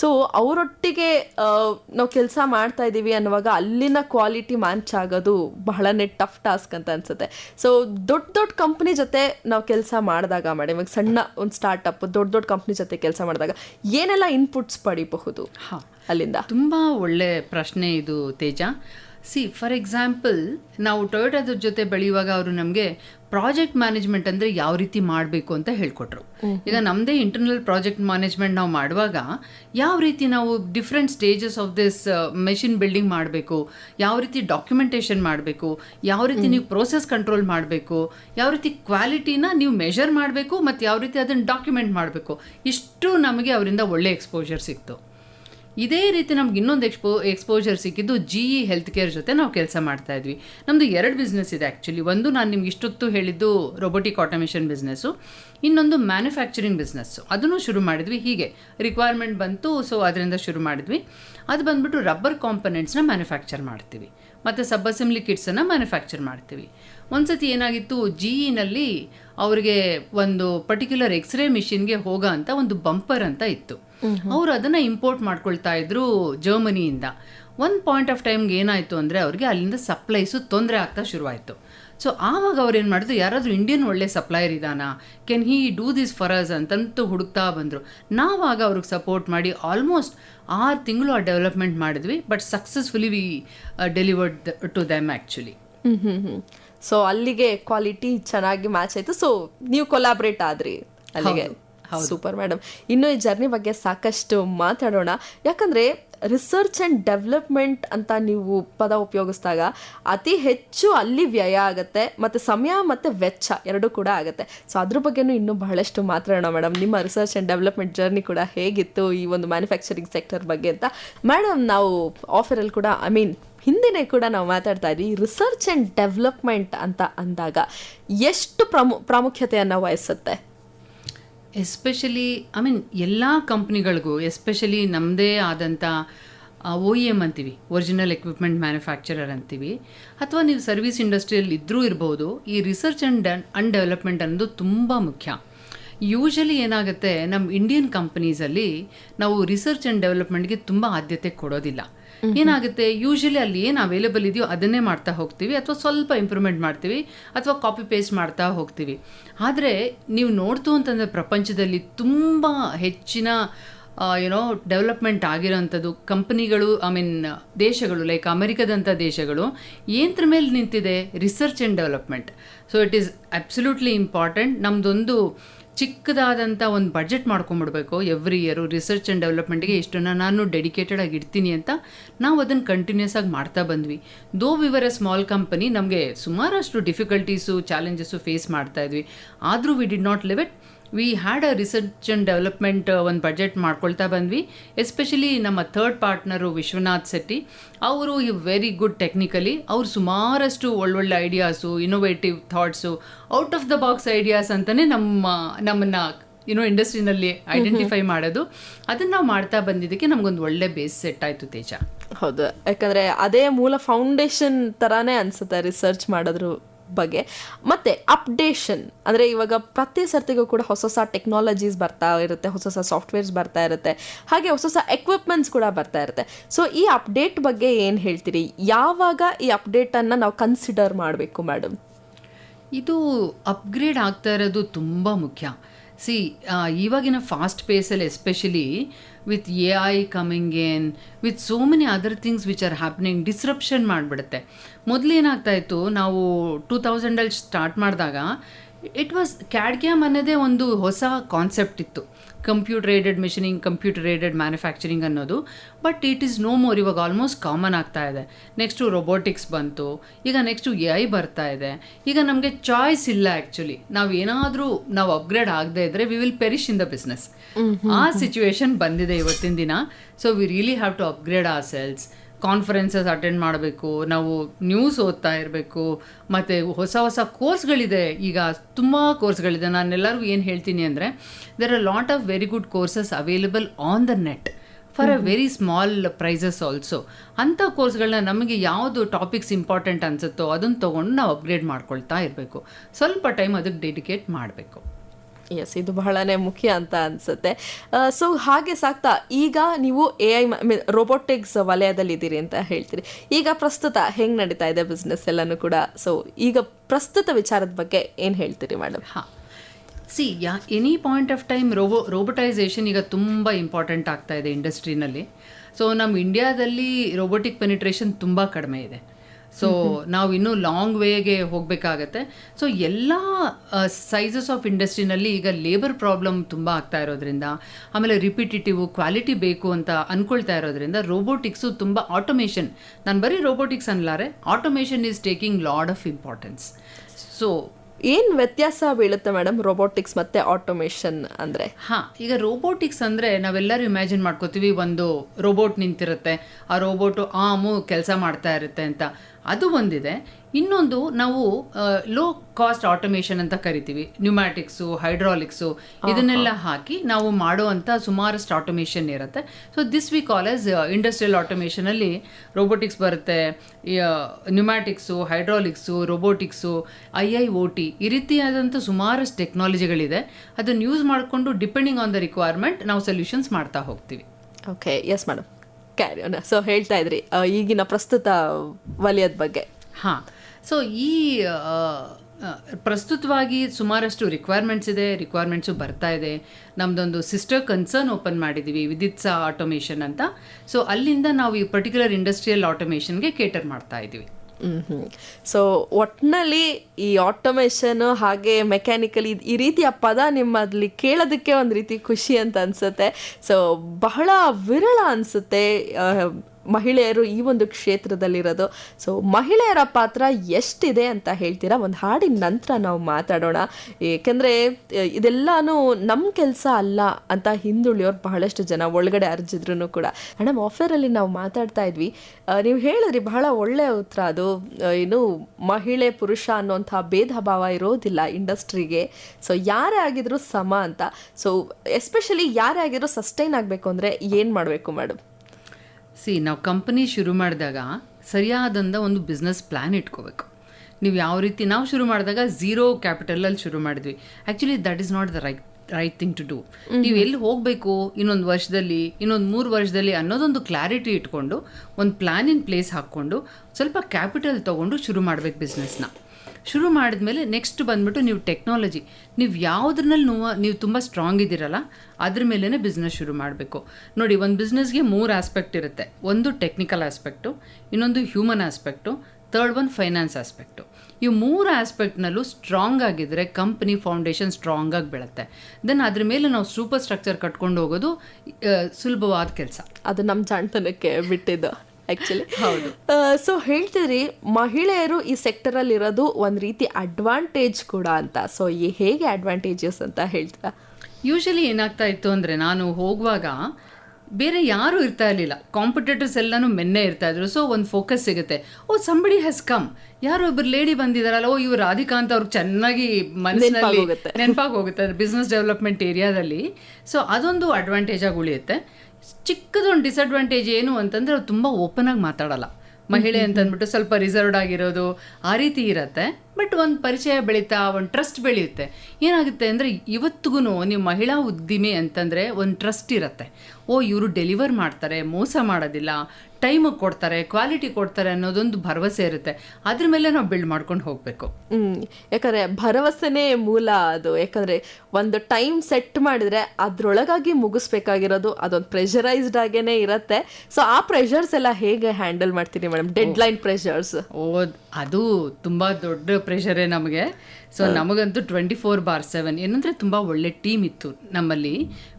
so ಅವರೊಟ್ಟಿಗೆ ನಾವು ಕೆಲಸ ಮಾಡ್ತಾ ಇದ್ದೀವಿ ಅನ್ನುವಾಗ ಅಲ್ಲಿನ ಕ್ವಾಲಿಟಿ ಮ್ಯಾಚ್ ಆಗೋದು ಬಹಳನೇ ಟಫ್ ಟಾಸ್ಕ್ ಅಂತ ಅನ್ಸುತ್ತೆ. ಸೊ ದೊಡ್ಡ ದೊಡ್ಡ ಕಂಪ್ನಿ ಜೊತೆ ನಾವು ಕೆಲಸ ಮಾಡಿದಾಗ ಮೇಡಮ್ ಇವಾಗ ಸಣ್ಣ ಒಂದು ಸ್ಟಾರ್ಟಪ್ ದೊಡ್ಡ ದೊಡ್ಡ ಕಂಪ್ನಿ ಜೊತೆ ಕೆಲಸ ಮಾಡಿದಾಗ ಏನೆಲ್ಲ ಇನ್ಪುಟ್ಸ್ ಪಡಿಬಹುದು ಹಾಂ. ಅಲ್ಲಿಂದ? ತುಂಬ ಒಳ್ಳೆ ಪ್ರಶ್ನೆ ಇದು ತೇಜ. ಸಿ ಫಾರ್ ಎಕ್ಸಾಂಪಲ್ ನಾವು ಟೊಯೋಟಾದ ಜೊತೆ ಬೆಳೆಯುವಾಗ ಅವರು ನಮಗೆ ಪ್ರಾಜೆಕ್ಟ್ ಮ್ಯಾನೇಜ್ಮೆಂಟ್ ಅಂದ್ರೆ ಯಾವ ರೀತಿ ಮಾಡಬೇಕು ಅಂತ ಹೇಳ್ಕೊಟ್ರು. ಈಗ ನಮ್ದೇ ಇಂಟರ್ನಲ್ ಪ್ರಾಜೆಕ್ಟ್ ಮ್ಯಾನೇಜ್ಮೆಂಟ್ ನಾವು ಮಾಡುವಾಗ ಯಾವ ರೀತಿ ನಾವು different stages of this machine building ಮಾಡಬೇಕು ಯಾವ ರೀತಿ ಡಾಕ್ಯುಮೆಂಟೇಷನ್ ಮಾಡಬೇಕು ಯಾವ ರೀತಿ ನೀವು ಪ್ರೋಸೆಸ್ ಕಂಟ್ರೋಲ್ ಮಾಡಬೇಕು ಯಾವ ರೀತಿ ಕ್ವಾಲಿಟಿನ ನೀವು ಮೆಷರ್ ಮಾಡಬೇಕು ಮತ್ತು ಯಾವ ರೀತಿ ಅದನ್ನು ಡಾಕ್ಯುಮೆಂಟ್ ಮಾಡಬೇಕು ಇಷ್ಟು ನಮಗೆ ಅವರಿಂದ ಒಳ್ಳೆ ಎಕ್ಸ್ಪೋಜರ್ ಸಿಕ್ತು. ಇದೇ ರೀತಿ ನಮ್ಗೆ ಇನ್ನೊಂದು ಎಕ್ಸ್ಪೋ ಎಕ್ಸ್ಪೋಜರ್ ಸಿಕ್ಕಿದ್ದು ಜಿ ಇ ಹೆಲ್ತ್ ಕೇರ್ ಜೊತೆ ನಾವು ಕೆಲಸ ಮಾಡ್ತಾ ಇದ್ವಿ. ನಮ್ಮದು ಎರಡು ಬಿಸ್ನೆಸ್ ಇದೆ ಆ್ಯಕ್ಚುಲಿ ಒಂದು ನಾನು ನಿಮ್ಗೆ ಇಷ್ಟೊತ್ತು ಹೇಳಿದ್ದು ರೊಬೊಟಿಕ್ ಆಟೋಮೇಷನ್ ಬಿಸ್ನೆಸ್ಸು ಇನ್ನೊಂದು ಮ್ಯಾನುಫ್ಯಾಕ್ಚರಿಂಗ್ ಬಿಸ್ನೆಸ್ಸು ಅದನ್ನು ಶುರು ಮಾಡಿದ್ವಿ ಹೀಗೆ. ರಿಕ್ವೈರ್ಮೆಂಟ್ ಬಂತು ಸೊ ಅದರಿಂದ ಶುರು ಮಾಡಿದ್ವಿ. ಅದು ಬಂದ್ಬಿಟ್ಟು ರಬ್ಬರ್ ಕಾಂಪೊನೆಂಟ್ಸ್ನ ಮ್ಯಾನುಫ್ಯಾಕ್ಚರ್ ಮಾಡ್ತೀವಿ. ಮತ್ತು ಸಬ್ ಅಸೆಂಬ್ಲಿ ಕಿಟ್ಸನ್ನು ಮ್ಯಾನುಫ್ಯಾಕ್ಚರ್ ಮಾಡ್ತೀವಿ. ಒಂದ್ಸತಿ ಏನಾಗಿತ್ತು ಜಿ ಇನಲ್ಲಿ ಅವರಿಗೆ ಒಂದು ಪರ್ಟಿಕ್ಯುಲರ್ ಎಕ್ಸ್ರೇ ಮಿಷಿನ್ಗೆ ಹೋಗೋ ಅಂತ ಒಂದು ಬಂಪರ್ ಅಂತ ಇತ್ತು. ಅವರು ಅದನ್ನು ಇಂಪೋರ್ಟ್ ಮಾಡ್ಕೊಳ್ತಾ ಇದ್ರು ಜರ್ಮನಿಯಿಂದ ಒಂದು ಪಾಯಿಂಟ್ ಆಫ್ ಟೈಮ್ಗೆ ಏನಾಯಿತು ಅಂದರೆ ಅವ್ರಿಗೆ ಅಲ್ಲಿಂದ ಸಪ್ಲೈಸು ತೊಂದರೆ ಆಗ್ತಾ ಶುರುವಾಯಿತು. ಸೊ ಆವಾಗ ಅವ್ರು ಏನು ಮಾಡಿದ್ರು ಯಾರಾದರೂ ಇಂಡಿಯನ್ ಒಳ್ಳೆ supplier ಇದಾನ? Can he do this for us ಅಂತಂತೂ ಹುಡುಕ್ತಾ ಬಂದರು. ನಾವಾಗ ಅವ್ರಿಗೆ ಸಪೋರ್ಟ್ ಮಾಡಿ ಆಲ್ಮೋಸ್ಟ್ ಆರು ತಿಂಗಳು ಆ ಡೆವಲಪ್ಮೆಂಟ್ ಮಾಡಿದ್ವಿ but successfully we delivered to them actually ಹ್ಞೂ ಹ್ಞೂ ಸೊ ಅಲ್ಲಿಗೆ ಕ್ವಾಲಿಟಿ ಚೆನ್ನಾಗಿ ಮ್ಯಾಚ್ ಆಯ್ತು. ಸೊ ನೀವು ಕೊಲಾಬ್ರೇಟ್ ಆದ್ರಿ ಅಲ್ಲಿಗೆ? Super madam. ಇನ್ನು ಈ ಜರ್ನಿ ಬಗ್ಗೆ ಸಾಕಷ್ಟು ಮಾತಾಡೋಣ. ಯಾಕಂದ್ರೆ ರಿಸರ್ಚ್ ಆ್ಯಂಡ್ ಡೆವಲಪ್ಮೆಂಟ್ ಅಂತ ನೀವು ಪದ ಉಪಯೋಗಿಸಿದಾಗ ಅತಿ ಹೆಚ್ಚು ಅಲ್ಲಿ ವ್ಯಯ ಆಗುತ್ತೆ, ಮತ್ತು ಸಮಯ ಮತ್ತು ವೆಚ್ಚ ಎರಡೂ ಕೂಡ ಆಗುತ್ತೆ. ಸೊ ಅದ್ರ ಬಗ್ಗೆನೂ ಇನ್ನೂ ಬಹಳಷ್ಟು ಮಾತಾಡೋಣ ಮೇಡಮ್. ನಿಮ್ಮ ರಿಸರ್ಚ್ ಆ್ಯಂಡ್ ಡೆವಲಪ್ಮೆಂಟ್ ಜರ್ನಿ ಕೂಡ ಹೇಗಿತ್ತು ಈ ಒಂದು ಮ್ಯಾನುಫ್ಯಾಕ್ಚರಿಂಗ್ ಸೆಕ್ಟರ್ ಬಗ್ಗೆ ಅಂತ. ಮೇಡಮ್, ನಾವು ಆಫರಲ್ಲಿ ಕೂಡ ಐ ಮೀನ್ ಹಿಂದಿನೇ ಕೂಡ ನಾವು ಮಾತಾಡ್ತಾ ಇದ್ವಿ ರಿಸರ್ಚ್ ಆ್ಯಂಡ್ ಡೆವಲಪ್ಮೆಂಟ್ ಅಂತ ಅಂದಾಗ ಎಷ್ಟು ಪ್ರಮು, ಪ್ರಾಮುಖ್ಯತೆಯನ್ನು ವಹಿಸುತ್ತೆ? ಎಸ್ಪೆಷಲಿ ಐ ಮೀನ್ ಎಲ್ಲ ಕಂಪ್ನಿಗಳಿಗೂ ಎಸ್ಪೆಷಲಿ ನಮ್ಮದೇ ಆದಂಥ ಒ ಇ ಎಂ ಅಂತೀವಿ ಒರಿಜಿನಲ್ ಎಕ್ವಿಪ್ಮೆಂಟ್ ಮ್ಯಾನುಫ್ಯಾಕ್ಚರರ್ ಅಂತೀವಿ. ಅಥವಾ ನೀವು ಸರ್ವಿಸ್ ಇಂಡಸ್ಟ್ರಿಯಲ್ಲಿ ಇದ್ದರೂ ಇರ್ಬೋದು, ಈ ರಿಸರ್ಚ್ ಆ್ಯಂಡ್ ಅಂಡ್ ಡೆವಲಪ್ಮೆಂಟ್ ಅನ್ನೋದು ತುಂಬ ಮುಖ್ಯ. ಯೂಶಲಿ ಏನಾಗುತ್ತೆ ನಮ್ಮ ಇಂಡಿಯನ್ ಕಂಪ್ನೀಸಲ್ಲಿ ನಾವು ರಿಸರ್ಚ್ ಆ್ಯಂಡ್ ಡೆವಲಪ್ಮೆಂಟ್ಗೆ ತುಂಬ ಆದ್ಯತೆ ಕೊಡೋದಿಲ್ಲ. ಏನಾಗುತ್ತೆ? ಯೂಶಲಿ ಅಲ್ಲಿ ಏನು ಅವೈಲೇಬಲ್ ಇದೆಯೋ ಅದನ್ನೇ ಮಾಡ್ತಾ ಹೋಗ್ತೀವಿ ಅಥವಾ ಸ್ವಲ್ಪ ಇಂಪ್ರೂವ್ಮೆಂಟ್ ಮಾಡ್ತೀವಿ ಅಥವಾ ಕಾಪಿ ಪೇಸ್ಟ್ ಮಾಡ್ತಾ ಹೋಗ್ತೀವಿ. ಆದರೆ ನೀವು ನೋಡ್ತು ಅಂತಂದರೆ ಪ್ರಪಂಚದಲ್ಲಿ ತುಂಬ ಹೆಚ್ಚಿನ ಏನೋ ಡೆವಲಪ್ಮೆಂಟ್ ಆಗಿರೋಂಥದ್ದು ಕಂಪನಿಗಳು ಐ ಮೀನ್ ದೇಶಗಳು ಲೈಕ್ ಅಮೆರಿಕದಂಥ ದೇಶಗಳು ಏನತ್ರ ಮೇಲೆ ನಿಂತಿದೆ? Research and development so it is absolutely important ನಮ್ಮದೊಂದು ಚಿಕ್ಕದಾದಂಥ ಒಂದು ಬಜೆಟ್ ಮಾಡ್ಕೊಂಬಿಡ್ಬೇಕು ಎವ್ರಿ ಇಯರು ರಿಸರ್ಚ್ ಆ್ಯಂಡ್ ಡೆವಲಪ್ಮೆಂಟ್ಗೆ ಇಷ್ಟನ್ನು ನಾನು ಡೆಡಿಕೇಟೆಡ್ ಆಗಿ ಇಡ್ತೀನಿ ಅಂತ ನಾವು ಅದನ್ನು ಕಂಟಿನ್ಯೂಸ್ ಆಗಿ ಮಾಡ್ತಾ ಬಂದ್ವಿ. ದೋ ವಿವರ್ ಎ ಸ್ಮಾಲ್ ಕಂಪನಿ ನಮಗೆ ಸುಮಾರಷ್ಟು ಡಿಫಿಕಲ್ಟೀಸು ಚಾಲೆಂಜಸ್ಸು ಫೇಸ್ ಮಾಡ್ತಾ ಇದ್ವಿ. ಆದರೂ we did not leave it we had a research and development ಒಂದು ಬಜೆಟ್ ಮಾಡ್ಕೊಳ್ತಾ ಬಂದ್ವಿ. ಎಸ್ಪೆಷಲಿ ನಮ್ಮ ಥರ್ಡ್ ಪಾರ್ಟ್ನರು ವಿಶ್ವನಾಥ್ ಶೆಟ್ಟಿ ಅವರು ಈ ವೆರಿ ಗುಡ್ ಟೆಕ್ನಿಕಲಿ ಅವರು ಸುಮಾರಷ್ಟು ಒಳ್ಳೊಳ್ಳೆ ideas innovative thoughts out of the box ideas ಅಂತಲೇ ನಮ್ಮ ನಮ್ಮನ್ನು ಏನೋ ಇಂಡಸ್ಟ್ರಿನಲ್ಲಿ ಐಡೆಂಟಿಫೈ ಮಾಡೋದು. ಅದನ್ನ ನಾವು ಮಾಡ್ತಾ ಬಂದಿದ್ದಕ್ಕೆ ನಮ್ಗೊಂದು ಒಳ್ಳೆ ಬೇಸ್ ಸೆಟ್ ಆಯ್ತು ತೇಜ. ಹೌದು. ಯಾಕಂದ್ರೆ ಅದೇ ಮೂಲ ಫೌಂಡೇಶನ್ ತರಾನೇ ಅನ್ಸುತ್ತೆ ರಿಸರ್ಚ್ ಮಾಡೋದ್ರ. ಬಗ್ಗೆ. ಮತ್ತು ಅಪ್ಡೇಷನ್ ಅಂದರೆ ಇವಾಗ ಪ್ರತಿ ಸರ್ತಿಗೂ ಕೂಡ ಹೊಸ ಹೊಸ ಟೆಕ್ನಾಲಜೀಸ್ ಬರ್ತಾ ಇರುತ್ತೆ, ಹೊಸ ಹೊಸ ಸಾಫ್ಟ್ವೇರ್ಸ್ ಬರ್ತಾ ಇರುತ್ತೆ, ಹಾಗೆ ಹೊಸ ಹೊಸ ಎಕ್ವಿಪ್ಮೆಂಟ್ಸ್ ಕೂಡ ಬರ್ತಾ ಇರುತ್ತೆ. ಸೊ ಈ ಅಪ್ಡೇಟ್ ಬಗ್ಗೆ ಏನು ಹೇಳ್ತೀರಿ? ಯಾವಾಗ ಈ ಅಪ್ಡೇಟನ್ನು ನಾವು ಕನ್ಸಿಡರ್ ಮಾಡಬೇಕು ಮೇಡಮ್ ಇದು ಅಪ್ಗ್ರೇಡ್ ಆಗ್ತಾ ಇರೋದು ತುಂಬ ಮುಖ್ಯ. ಸಿ ಇವಾಗಿನ fast ಪೇಸಲ್ಲಿ especially with A I coming and with so many other things which are happening disruption ಮಾಡಿಬಿಡುತ್ತೆ. ಮೊದಲು ಏನಾಗ್ತಾ ಇತ್ತು, ನಾವು ಟೂ ತೌಸಂಡಲ್ಲಿ ಸ್ಟಾರ್ಟ್ ಮಾಡಿದಾಗ ಇಟ್ ವಾಸ್ ಕ್ಯಾಡ್ಗ್ಯಾಮ್ ಅನ್ನೋದೇ ಒಂದು ಹೊಸ ಕಾನ್ಸೆಪ್ಟ್ ಇತ್ತು. Computer aided machining computer aided manufacturing ಅನ್ನೋದು. But it is no more ಇವಾಗ ಆಲ್ಮೋಸ್ಟ್ ಕಾಮನ್ ಆಗ್ತಾ ಇದೆ. ನೆಕ್ಸ್ಟು ರೊಬೋಟಿಕ್ಸ್ ಬಂತು ಈಗ ನೆಕ್ಸ್ಟು ಎ ಐ ಬರ್ತಾ ಇದೆ. ಈಗ ನಮಗೆ ಚಾಯ್ಸ್ ಇಲ್ಲ ಆ್ಯಕ್ಚುಲಿ ನಾವು ಏನಾದರೂ ನಾವು ಅಪ್ಗ್ರೇಡ್ ಆಗದೆ ಇದ್ರೆ we will perish in the business ಆ ಸಿಚುವೇಶನ್ ಬಂದಿದೆ ಇವತ್ತಿನ ದಿನ. So we really have to upgrade our sales conferences attend ಮಾಡಬೇಕು ನಾವು ನ್ಯೂಸ್ ಓದ್ತಾ ಇರಬೇಕು ಮತ್ತು ಹೊಸ ಹೊಸ ಕೋರ್ಸ್ಗಳಿದೆ ಈಗ ತುಂಬ ಕೋರ್ಸ್ಗಳಿದೆ ನಾನು ಎಲ್ಲರಿಗೂ ಏನು ಹೇಳ್ತೀನಿ ಅಂದರೆ there are lot of very good courses available on the net for a very small prices also ಅಂಥ ಕೋರ್ಸ್ಗಳನ್ನ ನಮಗೆ ಯಾವುದು ಟಾಪಿಕ್ಸ್ ಇಂಪಾರ್ಟೆಂಟ್ ಅನಿಸುತ್ತೋ ಅದನ್ನು ತೊಗೊಂಡು ನಾವು ಅಪ್ಗ್ರೇಡ್ ಮಾಡ್ಕೊಳ್ತಾ ಇರಬೇಕು. ಸ್ವಲ್ಪ ಟೈಮ್ ಅದಕ್ಕೆ ಡೆಡಿಕೇಟ್ ಮಾಡಬೇಕು. ಎಸ್ ಇದು ಬಹಳನೇ ಮುಖ್ಯ ಅಂತ ಅನಿಸುತ್ತೆ. ಸೊ ಹಾಗೆ ಸಾಕ್ತಾ, ಈಗ ನೀವು ಎ ಐ ಮೀನ್ ರೋಬೋಟಿಕ್ಸ್ ವಲಯದಲ್ಲಿ ಇದ್ದೀರಿ ಅಂತ ಹೇಳ್ತೀರಿ. ಈಗ ಪ್ರಸ್ತುತ ಹೆಂಗೆ ನಡೀತಾ ಇದೆ ಬಿಸ್ನೆಸ್ ಎಲ್ಲನೂ ಕೂಡ? ಸೊ ಈಗ ಪ್ರಸ್ತುತ ವಿಚಾರದ ಬಗ್ಗೆ ಏನು ಹೇಳ್ತೀರಿ ಮೇಡಮ್ ಹಾಂ. See ya any point of time robo robotization ಈಗ ತುಂಬ ಇಂಪಾರ್ಟೆಂಟ್ ಆಗ್ತಾ ಇದೆ ಇಂಡಸ್ಟ್ರಿನಲ್ಲಿ ಸೊ ನಮ್ಮ ಇಂಡಿಯಾದಲ್ಲಿ ರೋಬೋಟಿಕ್ ಪೆನಿಟ್ರೇಷನ್ ತುಂಬ ಕಡಿಮೆ ಇದೆ. ಸೊ ನಾವು ಇನ್ನೂ ಲಾಂಗ್ ವೇಗೆ ಹೋಗಬೇಕಾಗತ್ತೆ. ಸೊ ಎಲ್ಲ ಸೈಜಸ್ ಆಫ್ ಇಂಡಸ್ಟ್ರಿನಲ್ಲಿ ಈಗ ಲೇಬರ್ ಪ್ರಾಬ್ಲಮ್ ತುಂಬ ಆಗ್ತಾ ಇರೋದ್ರಿಂದ ಆಮೇಲೆ ರಿಪಿಟೇಟಿವ್ ಕ್ವಾಲಿಟಿ ಬೇಕು ಅಂತ ಅಂದ್ಕೊಳ್ತಾ ಇರೋದ್ರಿಂದ ರೋಬೋಟಿಕ್ಸು ತುಂಬ ಆಟೋಮೇಷನ್ ನಾನು ಬರೀ robotics ಅನ್ನಲಾರೆ automation is taking lot of importance so ಏನು ವ್ಯತ್ಯಾಸ ಬೀಳುತ್ತೆ ಮೇಡಮ್ ರೋಬೋಟಿಕ್ಸ್ ಮತ್ತೆ ಆಟೋಮೇಷನ್ ಅಂದರೆ? ಹಾಂ ಈಗ ರೋಬೋಟಿಕ್ಸ್ ಅಂದರೆ ನಾವೆಲ್ಲರೂ ಇಮ್ಯಾಜಿನ್ ಮಾಡ್ಕೋತೀವಿ ಒಂದು ರೋಬೋಟ್ ನಿಂತಿರುತ್ತೆ ಆ ರೋಬೋಟು ಆಮು ಕೆಲಸ ಮಾಡ್ತಾ ಇರುತ್ತೆ ಅಂತ. ಅದು ಒಂದಿದೆ. ಇನ್ನೊಂದು ನಾವು ಲೋ ಕಾಸ್ಟ್ ಆಟೋಮೇಷನ್ ಅಂತ ಕರಿತೀವಿ. ನ್ಯೂಮ್ಯಾಟಿಕ್ಸು ಹೈಡ್ರಾಲಿಕ್ಸು ಇದನ್ನೆಲ್ಲ ಹಾಕಿ ನಾವು ಮಾಡುವಂಥ ಸುಮಾರಷ್ಟು ಆಟೋಮೇಷನ್ ಇರುತ್ತೆ. So this we call as industrial ಆಟೋಮೇಷನಲ್ಲಿ robotics ಬರುತ್ತೆ. Pneumatics hydraulics robotics I I O T ಈ ರೀತಿಯಾದಂಥ ಸುಮಾರಷ್ಟು ಟೆಕ್ನಾಲಜಿಗಳಿದೆ ಅದನ್ನು ಯೂಸ್ ಮಾಡಿಕೊಂಡು ಡಿಪೆಂಡಿಂಗ್ ಆನ್ ದ ರಿಕ್ವೈರ್ಮೆಂಟ್ ನಾವು ಸೊಲ್ಯೂಷನ್ಸ್ ಮಾಡ್ತಾ ಹೋಗ್ತೀವಿ. Okay yes madam carry so ಹೇಳ್ತಾ ಇದ್ರಿ ಈಗಿನ ಪ್ರಸ್ತುತ ವಲಯದ ಬಗ್ಗೆ. ಹಾಂ. ಸೊ ಈ ಪ್ರಸ್ತುತವಾಗಿ ಸುಮಾರಷ್ಟು ರಿಕ್ವೈರ್ಮೆಂಟ್ಸ್ ಇದೆ ರಿಕ್ವೈರ್ಮೆಂಟ್ಸು ಬರ್ತಾ ಇದೆ. ನಮ್ಮದೊಂದು ಸಿಸ್ಟರ್ ಕನ್ಸರ್ನ್ ಓಪನ್ ಮಾಡಿದ್ದೀವಿ ವಿದಿತ್ಸಾ ಆಟೋಮೇಷನ್ ಅಂತ. ಸೊ ಅಲ್ಲಿಂದ ನಾವು ಈ ಪರ್ಟಿಕ್ಯುಲರ್ ಇಂಡಸ್ಟ್ರಿಯಲ್ ಆಟೋಮೇಷನ್ಗೆ ಕೇಟರ್ ಮಾಡ್ತಾ ಇದ್ದೀವಿ ಸೊ ಒಟ್ಟಿನಲ್ಲಿ ಈ ಆಟೋಮೇಷನ್ ಹಾಗೆ ಮೆಕ್ಯಾನಿಕಲ್ ಈ ರೀತಿಯ ಪದ ನಿಮ್ಮಲ್ಲಿ ಕೇಳೋದಕ್ಕೆ ಒಂದು ರೀತಿ ಖುಷಿ ಅಂತ ಅನಿಸುತ್ತೆ. ಸೊ ಬಹಳ ವಿರಳ ಅನ್ಸುತ್ತೆ ಮಹಿಳೆಯರು ಈ ಒಂದು ಕ್ಷೇತ್ರದಲ್ಲಿರೋದು. ಸೊ ಮಹಿಳೆಯರ ಪಾತ್ರ ಎಷ್ಟಿದೆ ಅಂತ ಹೇಳ್ತೀರಾ? ಒಂದು ಹಾಡಿನ ನಂತರ ನಾವು ಮಾತಾಡೋಣ. ಏಕೆಂದರೆ ಇದೆಲ್ಲನೂ ನಮ್ಮ ಕೆಲಸ ಅಲ್ಲ ಅಂತ ಹಿಂದುಳಿಯೋರು ಬಹಳಷ್ಟು ಜನ ಒಳಗಡೆ ಅರ್ಜಿದ್ರು ಕೂಡ. ಮೇಡಮ್ ಆಫರಲ್ಲಿ ನಾವು ಮಾತಾಡ್ತಾ ಇದ್ವಿ. ನೀವು ಹೇಳಿದ್ರಿ, ಬಹಳ ಒಳ್ಳೆಯ ಉತ್ತರ ಅದು. ಏನು ಮಹಿಳೆ, ಪುರುಷ ಅನ್ನೋಂಥ ಭೇದ ಭಾವ ಇರೋದಿಲ್ಲ ಇಂಡಸ್ಟ್ರಿಗೆ. ಸೊ ಯಾರೇ ಆಗಿದ್ರು ಸಮ ಅಂತ. ಸೊ ಎಸ್ಪೆಷಲಿ ಯಾರೇ ಆಗಿದ್ರು ಸಸ್ಟೈನ್ ಆಗಬೇಕು ಅಂದರೆ ಏನು ಮಾಡಬೇಕು ಮೇಡಮ್ ಸಿ ನಾವು ಕಂಪನಿ ಶುರು ಮಾಡಿದಾಗ ಸರಿಯಾದಂಥ ಒಂದು ಬಿಸ್ನೆಸ್ ಪ್ಲ್ಯಾನ್ ಇಟ್ಕೋಬೇಕು. ನೀವು ಯಾವ ರೀತಿ ನಾವು ಶುರು ಮಾಡಿದಾಗ ಝೀರೋ ಕ್ಯಾಪಿಟಲಲ್ಲಿ ಶುರು ಮಾಡಿದ್ವಿ. Actually that is not the right right thing to do ನೀವು ಎಲ್ಲಿ ಹೋಗಬೇಕು ಇನ್ನೊಂದು ವರ್ಷದಲ್ಲಿ ಇನ್ನೊಂದು ಮೂರು ವರ್ಷದಲ್ಲಿ ಅನ್ನೋದೊಂದು ಕ್ಲಾರಿಟಿ ಇಟ್ಕೊಂಡು ಒಂದು ಪ್ಲ್ಯಾನ್ ಇನ್ ಪ್ಲೇಸ್ ಹಾಕ್ಕೊಂಡು ಸ್ವಲ್ಪ ಕ್ಯಾಪಿಟಲ್ ತೊಗೊಂಡು ಶುರು ಮಾಡಬೇಕು ಬಿಸ್ನೆಸ್ನ ಶುರು ಮಾಡಿದ್ಮೇಲೆ ನೆಕ್ಸ್ಟ್ ಬಂದ್ಬಿಟ್ಟು ನೀವು ಟೆಕ್ನಾಲಜಿ ನೀವು ಯಾವುದ್ರಲ್ಲಿ ನೋವು, ನೀವು ತುಂಬ ಸ್ಟ್ರಾಂಗ್ ಇದ್ದೀರಲ್ಲ, ಅದ್ರ ಮೇಲೇ ಬಿಸ್ನೆಸ್ ಶುರು ಮಾಡಬೇಕು. ನೋಡಿ, ಒಂದು ಬಿಸ್ನೆಸ್ಗೆ ಮೂರು ಆಸ್ಪೆಕ್ಟ್ ಇರುತ್ತೆ. ಒಂದು ಟೆಕ್ನಿಕಲ್ ಆಸ್ಪೆಕ್ಟು ಇನ್ನೊಂದು human aspect third one finance aspect ಈ ಮೂರು ಆಸ್ಪೆಕ್ಟ್ನಲ್ಲೂ ಸ್ಟ್ರಾಂಗ್ ಆಗಿದ್ದರೆ ಕಂಪ್ನಿ ಫೌಂಡೇಶನ್ ಸ್ಟ್ರಾಂಗ್ ಆಗಿ ಬೆಳುತ್ತೆ. ದೆನ್ ಅದ್ರ ಮೇಲೆ ನಾವು ಸೂಪರ್ ಸ್ಟ್ರಕ್ಚರ್ ಕಟ್ಕೊಂಡು ಹೋಗೋದು ಸುಲಭವಾದ ಕೆಲಸ. ಅದು ನಮ್ಮ ಜಾಣತನಕ್ಕೆ ಬಿಟ್ಟಿದ್ದು. ಆ್ಯಕ್ಚುಲಿ. ಸೊ ಹೇಳ್ತಿದ್ರಿ ಮಹಿಳೆಯರು ಈ ಸೆಕ್ಟರಲ್ಲಿ ಇರೋದು ಒಂದು ರೀತಿ ಅಡ್ವಾಂಟೇಜ್ ಕೂಡ ಅಂತ. ಸೊ ಈ ಹೇಗೆ ಅಡ್ವಾಂಟೇಜಸ್ ಅಂತ ಹೇಳ್ತೀರಾ? ಯೂಶಲಿ ಏನಾಗ್ತಾ ಇತ್ತು ಅಂದರೆ ನಾನು ಹೋಗುವಾಗ ಬೇರೆ ಯಾರು ಇರ್ತಾ ಇರಲಿಲ್ಲ. ಕಾಂಪಿಟೇಟರ್ಸ್ ಎಲ್ಲಾನು ಮೆನ್ನೆ ಇರ್ತಾ ಇದ್ರು. ಸೊ ಒಂದು ಫೋಕಸ್ ಸಿಗುತ್ತೆ. ಓ ಸಂಬಡಿ ಹ್ಯಾಸ್ ಕಮ್ ಯಾರೋ ಒಬ್ಬರು ಲೇಡಿ ಬಂದಿದಾರಲ್ಲ ಓ ಇವ್ರು ರಾಧಿಕಾ ಅಂತ ಅವ್ರಿಗೆ ಚೆನ್ನಾಗಿ ಮನಸ್ಸಿನಲ್ಲಿ. ನೆನಪಾಗಿ ಹೋಗುತ್ತೆ ಬಿಸ್ನೆಸ್ ಡೆವಲಪ್ಮೆಂಟ್ ಏರಿಯಾದಲ್ಲಿ ಸೊ ಅದೊಂದು ಅಡ್ವಾಂಟೇಜ್ ಆಗಿ ಉಳಿಯುತ್ತೆ. ಚಿಕ್ಕದೊಂದು ಡಿಸ್ಅಡ್ವಾಂಟೇಜ್ ಏನು ಅಂತಂದ್ರೆ ಅವ್ರು ತುಂಬ ಓಪನ್ ಆಗಿ ಮಾತಾಡಲ್ಲ. ಮಹಿಳೆ ಅಂತಂದ್ಬಿಟ್ಟು ಸ್ವಲ್ಪ ರಿಸರ್ವ್ಡ್ ಆಗಿರೋದು ಆ ರೀತಿ ಇರತ್ತೆ. ಬಟ್ ಒಂದು ಪರಿಚಯ ಬೆಳೀತಾ ಒಂದು ಟ್ರಸ್ಟ್ ಬೆಳೆಯುತ್ತೆ. ಏನಾಗುತ್ತೆ ಅಂದರೆ ಇವತ್ತಿಗೂ ನೀವು ಮಹಿಳಾ ಉದ್ದಿಮೆ ಅಂತಂದರೆ ಒಂದು ಟ್ರಸ್ಟ್ ಇರುತ್ತೆ. ಓ ಇವರು ಡೆಲಿವರ್ ಮಾಡ್ತಾರೆ ಮೋಸ ಮಾಡೋದಿಲ್ಲ ಟೈಮ್ ಕೊಡ್ತಾರೆ ಕ್ವಾಲಿಟಿ ಕೊಡ್ತಾರೆ ಅನ್ನೋದೊಂದು ಭರವಸೆ ಇರುತ್ತೆ. ಅದ್ರ ಮೇಲೆ ನಾವು ಬಿಲ್ಡ್ ಮಾಡ್ಕೊಂಡು ಹೋಗಬೇಕು. ಯಾಕಂದರೆ ಯಾಕಂದ್ರೆ ಭರವಸೆನೇ ಮೂಲ ಅದು. ಯಾಕಂದ್ರೆ ಒಂದು ಟೈಮ್ ಸೆಟ್ ಮಾಡಿದ್ರೆ ಅದರೊಳಗಾಗಿ ಮುಗಿಸ್ಬೇಕಾಗಿರೋದು ಅದೊಂದು ಪ್ರೆಷರೈಸ್ಡ್ ಆಗೇನೆ ಇರತ್ತೆ. ಸೊ ಆ ಪ್ರೆಷರ್ಸ್ ಎಲ್ಲ ಹೇಗೆ ಹ್ಯಾಂಡಲ್ ಮಾಡ್ತೀನಿ ಮೇಡಮ್ ಡೆಡ್ ಲೈನ್ ಪ್ರೆಷರ್ಸ್ ಓ ಅದು ತುಂಬ ದೊಡ್ಡ ಪ್ರೆಷರೇ ನಮಗೆ. ಸೊ ನಮಗಂತೂ ಟ್ವೆಂಟಿ ಫೋರ್ ಬಾರ್ ಸೆವೆನ್ ಏನಂದರೆ ತುಂಬ ಒಳ್ಳೆ ಟೀಮ್ ಇತ್ತು ನಮ್ಮಲ್ಲಿ.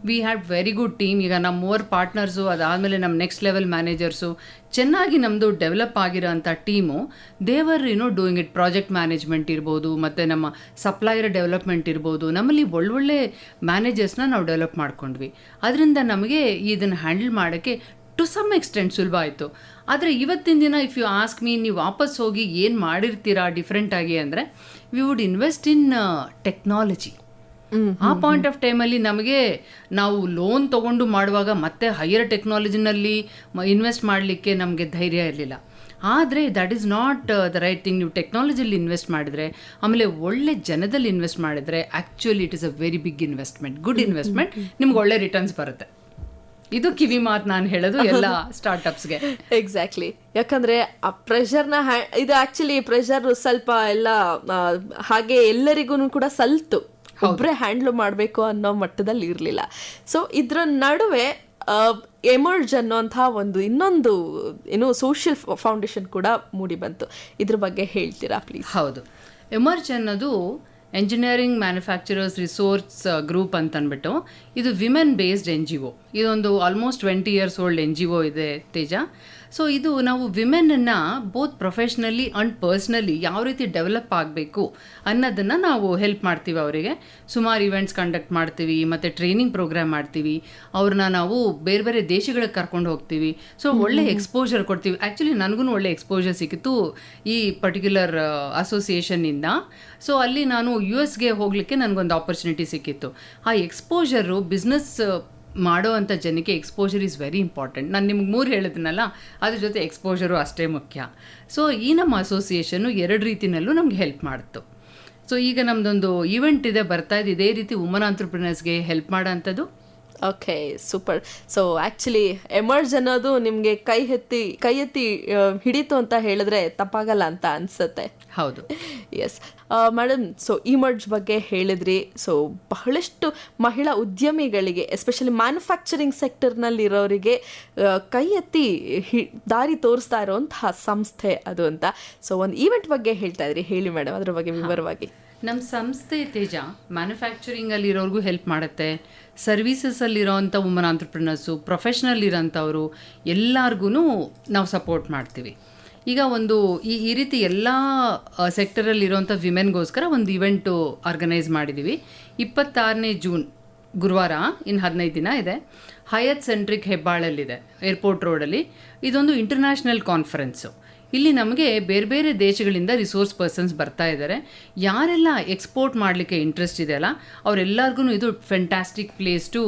We had very good team ಈಗ ನಮ್ಮ ಮೂವರ್ ಪಾರ್ಟ್ನರ್ಸು ಅದಾದಮೇಲೆ ನಮ್ಮ ನೆಕ್ಸ್ಟ್ ಲೆವೆಲ್ ಮ್ಯಾನೇಜರ್ಸು ಚೆನ್ನಾಗಿ ನಮ್ಮದು ಡೆವಲಪ್ ಆಗಿರೋ ಅಂಥ ಟೀಮು ದೇವರ್ ಏನೋ ಡೂಯಿಂಗ್ ಇಟ್ ಪ್ರಾಜೆಕ್ಟ್ ಮ್ಯಾನೇಜ್ಮೆಂಟ್ ಇರ್ಬೋದು ಮತ್ತು ನಮ್ಮ ಸಪ್ಲೈಯರ್ ಡೆವಲಪ್ಮೆಂಟ್ ಇರ್ಬೋದು. ನಮ್ಮಲ್ಲಿ ಒಳ್ಳೊಳ್ಳೆ ಮ್ಯಾನೇಜರ್ಸ್ನ ನಾವು ಡೆವಲಪ್ ಮಾಡ್ಕೊಂಡ್ವಿ. ಅದರಿಂದ ನಮಗೆ ಇದನ್ನು ಹ್ಯಾಂಡಲ್ ಮಾಡೋಕ್ಕೆ ಟು ಸಮ್ ಎಕ್ಸ್ಟೆಂಟ್ ಸುಲಭ ಆಯಿತು. ಆದರೆ ಇವತ್ತಿನ ದಿನ ಇಫ್ ಯು ಆಸ್ಕ್ ಮೀ ನೀವು ವಾಪಸ್ ಹೋಗಿ ಏನು ಮಾಡಿರ್ತೀರಾ ಡಿಫ್ರೆಂಟ್ ಆಗಿ ಅಂದರೆ we would invest in technology ಆ ಪಾಯಿಂಟ್ ಆಫ್ ಟೈಮಲ್ಲಿ ನಮಗೆ ನಾವು ಲೋನ್ ತೊಗೊಂಡು ಮಾಡುವಾಗ ಮತ್ತೆ ಹೈಯರ್ ಟೆಕ್ನಾಲಜಿನಲ್ಲಿ ಇನ್ವೆಸ್ಟ್ ಮಾಡಲಿಕ್ಕೆ ನಮಗೆ ಧೈರ್ಯ ಇರಲಿಲ್ಲ. ಆದರೆ that is not the right thing ನೀವು ಟೆಕ್ನಾಲಜಿಲಿ ಇನ್ವೆಸ್ಟ್ ಮಾಡಿದರೆ ಆಮೇಲೆ ಒಳ್ಳೆ ಜನದಲ್ಲಿ ಇನ್ವೆಸ್ಟ್ ಮಾಡಿದರೆ actually it is a very big investment good investment ನಿಮ್ಗೆ ಒಳ್ಳೆ ರಿಟರ್ನ್ಸ್ ಬರುತ್ತೆ. ಇದು ಕಿವಿ ಮಾತು ನಾನು ಹೇಳೋದು ಎಲ್ಲ ಸ್ಟಾರ್ಟ್ಅಪ್ಸ್ಗೆ ಎಕ್ಸಾಕ್ಟ್ಲಿ ಯಾಕಂದ್ರೆ ಆ ಪ್ರೆಷರ್ನ ಇದು ಆಕ್ಚುಲಿ ಪ್ರೆಷರ್ ಸ್ವಲ್ಪ ಎಲ್ಲ ಹಾಗೆ ಎಲ್ಲರಿಗೂ ಕೂಡ ಸಲ್ತು. ಒಬ್ಬರೇ ಹ್ಯಾಂಡ್ಲ್ ಮಾಡಬೇಕು ಅನ್ನೋ ಮಟ್ಟದಲ್ಲಿ ಇರಲಿಲ್ಲ. ಸೊ ಇದ್ರ ನಡುವೆ ಎಮರ್ಜ್ ಅನ್ನೋಂಥ ಒಂದು ಇನ್ನೊಂದು ಏನು ಸೋಷಿಯಲ್ ಫೌಂಡೇಶನ್ ಕೂಡ ಮೂಡಿ ಬಂತು. ಇದ್ರ ಬಗ್ಗೆ ಹೇಳ್ತೀರಾ ಪ್ಲೀಸ್ ಹೌದು. ಎಮರ್ಜ್ ಅನ್ನೋದು ಎಂಜಿನಿಯರಿಂಗ್ ಮ್ಯಾನುಫ್ಯಾಕ್ಚರರ್ಸ್ ರಿಸೋರ್ಸ್ ಗ್ರೂಪ್ ಅಂತ ಅಂದ್ಬಿಟ್ಟು ಇದು women based N G O ಇದೊಂದು almost twenty years old N G O ಇದೆ ತೇಜ. ಸೊ ಇದು ನಾವು ವಿಮೆನನ್ನು ಬೋತ್ ಪ್ರೊಫೆಷ್ನಲಿ ಆ್ಯಂಡ್ ಪರ್ಸ್ನಲಿ ಯಾವ ರೀತಿ ಡೆವಲಪ್ ಆಗಬೇಕು ಅನ್ನೋದನ್ನು ನಾವು ಹೆಲ್ಪ್ ಮಾಡ್ತೀವಿ ಅವರಿಗೆ. ಸುಮಾರು ಇವೆಂಟ್ಸ್ ಕಂಡಕ್ಟ್ ಮಾಡ್ತೀವಿ ಮತ್ತು ಟ್ರೈನಿಂಗ್ ಪ್ರೋಗ್ರಾಮ್ ಮಾಡ್ತೀವಿ. ಅವ್ರನ್ನ ನಾವು ಬೇರೆ ಬೇರೆ ದೇಶಗಳಿಗೆ ಕರ್ಕೊಂಡು ಹೋಗ್ತೀವಿ. ಸೊ ಒಳ್ಳೆ ಎಕ್ಸ್ಪೋಜರ್ ಕೊಡ್ತೀವಿ. ಆ್ಯಕ್ಚುಲಿ ನನಗೂ ಒಳ್ಳೆ ಎಕ್ಸ್ಪೋಜರ್ ಸಿಕ್ಕಿತು ಈ ಪರ್ಟಿಕ್ಯುಲರ್ ಅಸೋಸಿಯೇಷನ್ನಿಂದ ಸೊ ಅಲ್ಲಿ ನಾನು ಯು ಎಸ್ಗೆ ಹೋಗಲಿಕ್ಕೆ ನನಗೊಂದು ಆಪರ್ಚುನಿಟಿ ಸಿಕ್ಕಿತ್ತು. ಆ ಎಕ್ಸ್ಪೋಜರು ಬಿಸ್ನೆಸ್ ಮಾಡೋ ಅಂಥ ಜನಕ್ಕೆ ಎಕ್ಸ್ಪೋಜರ್ ಈಸ್ ವೆರಿ ಇಂಪಾರ್ಟೆಂಟ್ ನಾನು ನಿಮ್ಗೆ ಮೂರು ಹೇಳಿದ್ನಲ್ಲ, ಅದ್ರ ಜೊತೆ ಎಕ್ಸ್ಪೋಜರು ಅಷ್ಟೇ ಮುಖ್ಯ. ಸೊ ಈ ನಮ್ಮ ಅಸೋಸಿಯೇಷನ್ನು ಎರಡು ರೀತಿನಲ್ಲೂ ನಮ್ಗೆ ಹೆಲ್ಪ್ ಮಾಡ್ತು. ಸೊ ಈಗ ನಮ್ಮದೊಂದು ಈವೆಂಟ್ ಇದೆ, ಬರ್ತಾ ಇದೆ, ಇದೇ ರೀತಿ ವುಮನ್ ಆಂಟ್ರಪ್ರಿನರ್ಸ್ಗೆ ಹೆಲ್ಪ್ ಮಾಡೋ ಅಂಥದ್ದು. Okay super so actually emerge ಅನ್ನೋದು ನಿಮಗೆ ಕೈ ಎತ್ತಿ ಕೈ ಎತ್ತಿ ಹಿಡಿತು ಅಂತ ಹೇಳಿದ್ರೆ ತಪ್ಪಾಗಲ್ಲ ಅಂತ ಅನ್ಸುತ್ತೆ. ಹೌದು. ಎಸ್ ಮೇಡಮ್ ಸೊ ಇಮರ್ಜ್ ಬಗ್ಗೆ ಹೇಳಿದ್ರಿ. ಸೊ ಬಹಳಷ್ಟು ಮಹಿಳಾ ಉದ್ಯಮಿಗಳಿಗೆ ಎಸ್ಪೆಷಲಿ ಮ್ಯಾನುಫ್ಯಾಕ್ಚರಿಂಗ್ ಸೆಕ್ಟರ್ನಲ್ಲಿರೋರಿಗೆ ಕೈ ಎತ್ತಿ ಹಿ ದಾರಿ ತೋರಿಸ್ತಾ ಇರೋಂತಹ ಸಂಸ್ಥೆ ಅದು ಅಂತ. ಸೊ ಒಂದು ಈವೆಂಟ್ ಬಗ್ಗೆ ಹೇಳ್ತಾ ಇದ್ರಿ. ಹೇಳಿ ಮೇಡಮ್ ಅದ್ರ ಬಗ್ಗೆ ವಿವರವಾಗಿ. ನಮ್ಮ ಸಂಸ್ಥೆ ತೇಜ ಮ್ಯಾನುಫ್ಯಾಕ್ಚರಿಂಗಲ್ಲಿರೋರ್ಗೂ ಹೆಲ್ಪ್ ಮಾಡುತ್ತೆ. ಸರ್ವೀಸಸಲ್ಲಿರೋವಂಥ ವುಮನ್ ಆಂಟ್ರಪ್ರಿನರ್ಸು ಪ್ರೊಫೆಷ್ನಲ್ ಇರೋಂಥವ್ರು ಎಲ್ಲರಿಗೂ ನಾವು ಸಪೋರ್ಟ್ ಮಾಡ್ತೀವಿ. ಈಗ ಒಂದು ಈ ಈ ರೀತಿ ಎಲ್ಲ ಸೆಕ್ಟರಲ್ಲಿರೋಂಥ ವಿಮೆನ್ಗೋಸ್ಕರ ಒಂದು ಇವೆಂಟು ಆರ್ಗನೈಸ್ ಮಾಡಿದ್ದೀವಿ ಇಪ್ಪತ್ತಾರನೇ ಜೂನ್ ಗುರುವಾರ ಇನ್ನು ಹದಿನೈದು ದಿನ ಇದೆ. ಹಯತ್ ಸೆಂಟ್ರಿಕ್ ಹೆಬ್ಬಾಳಲ್ಲಿದೆ ಏರ್ಪೋರ್ಟ್ ರೋಡಲ್ಲಿ ಇದೊಂದು ಇಂಟರ್ನ್ಯಾಷನಲ್ ಕಾನ್ಫರೆನ್ಸು ಇಲ್ಲಿ ನಮಗೆ ಬೇರೆ ಬೇರೆ ದೇಶಗಳಿಂದ ರಿಸೋರ್ಸ್ ಪರ್ಸನ್ಸ್ ಬರ್ತಾ ಇದ್ದಾರೆ ಯಾರೆಲ್ಲ ಎಕ್ಸ್ಪೋರ್ಟ್ ಮಾಡಲಿಕ್ಕೆ ಇಂಟ್ರೆಸ್ಟ್ ಇದೆಯಲ್ಲ ಅವರೆಲ್ಲರಿಗೂ ಇದು fantastic place to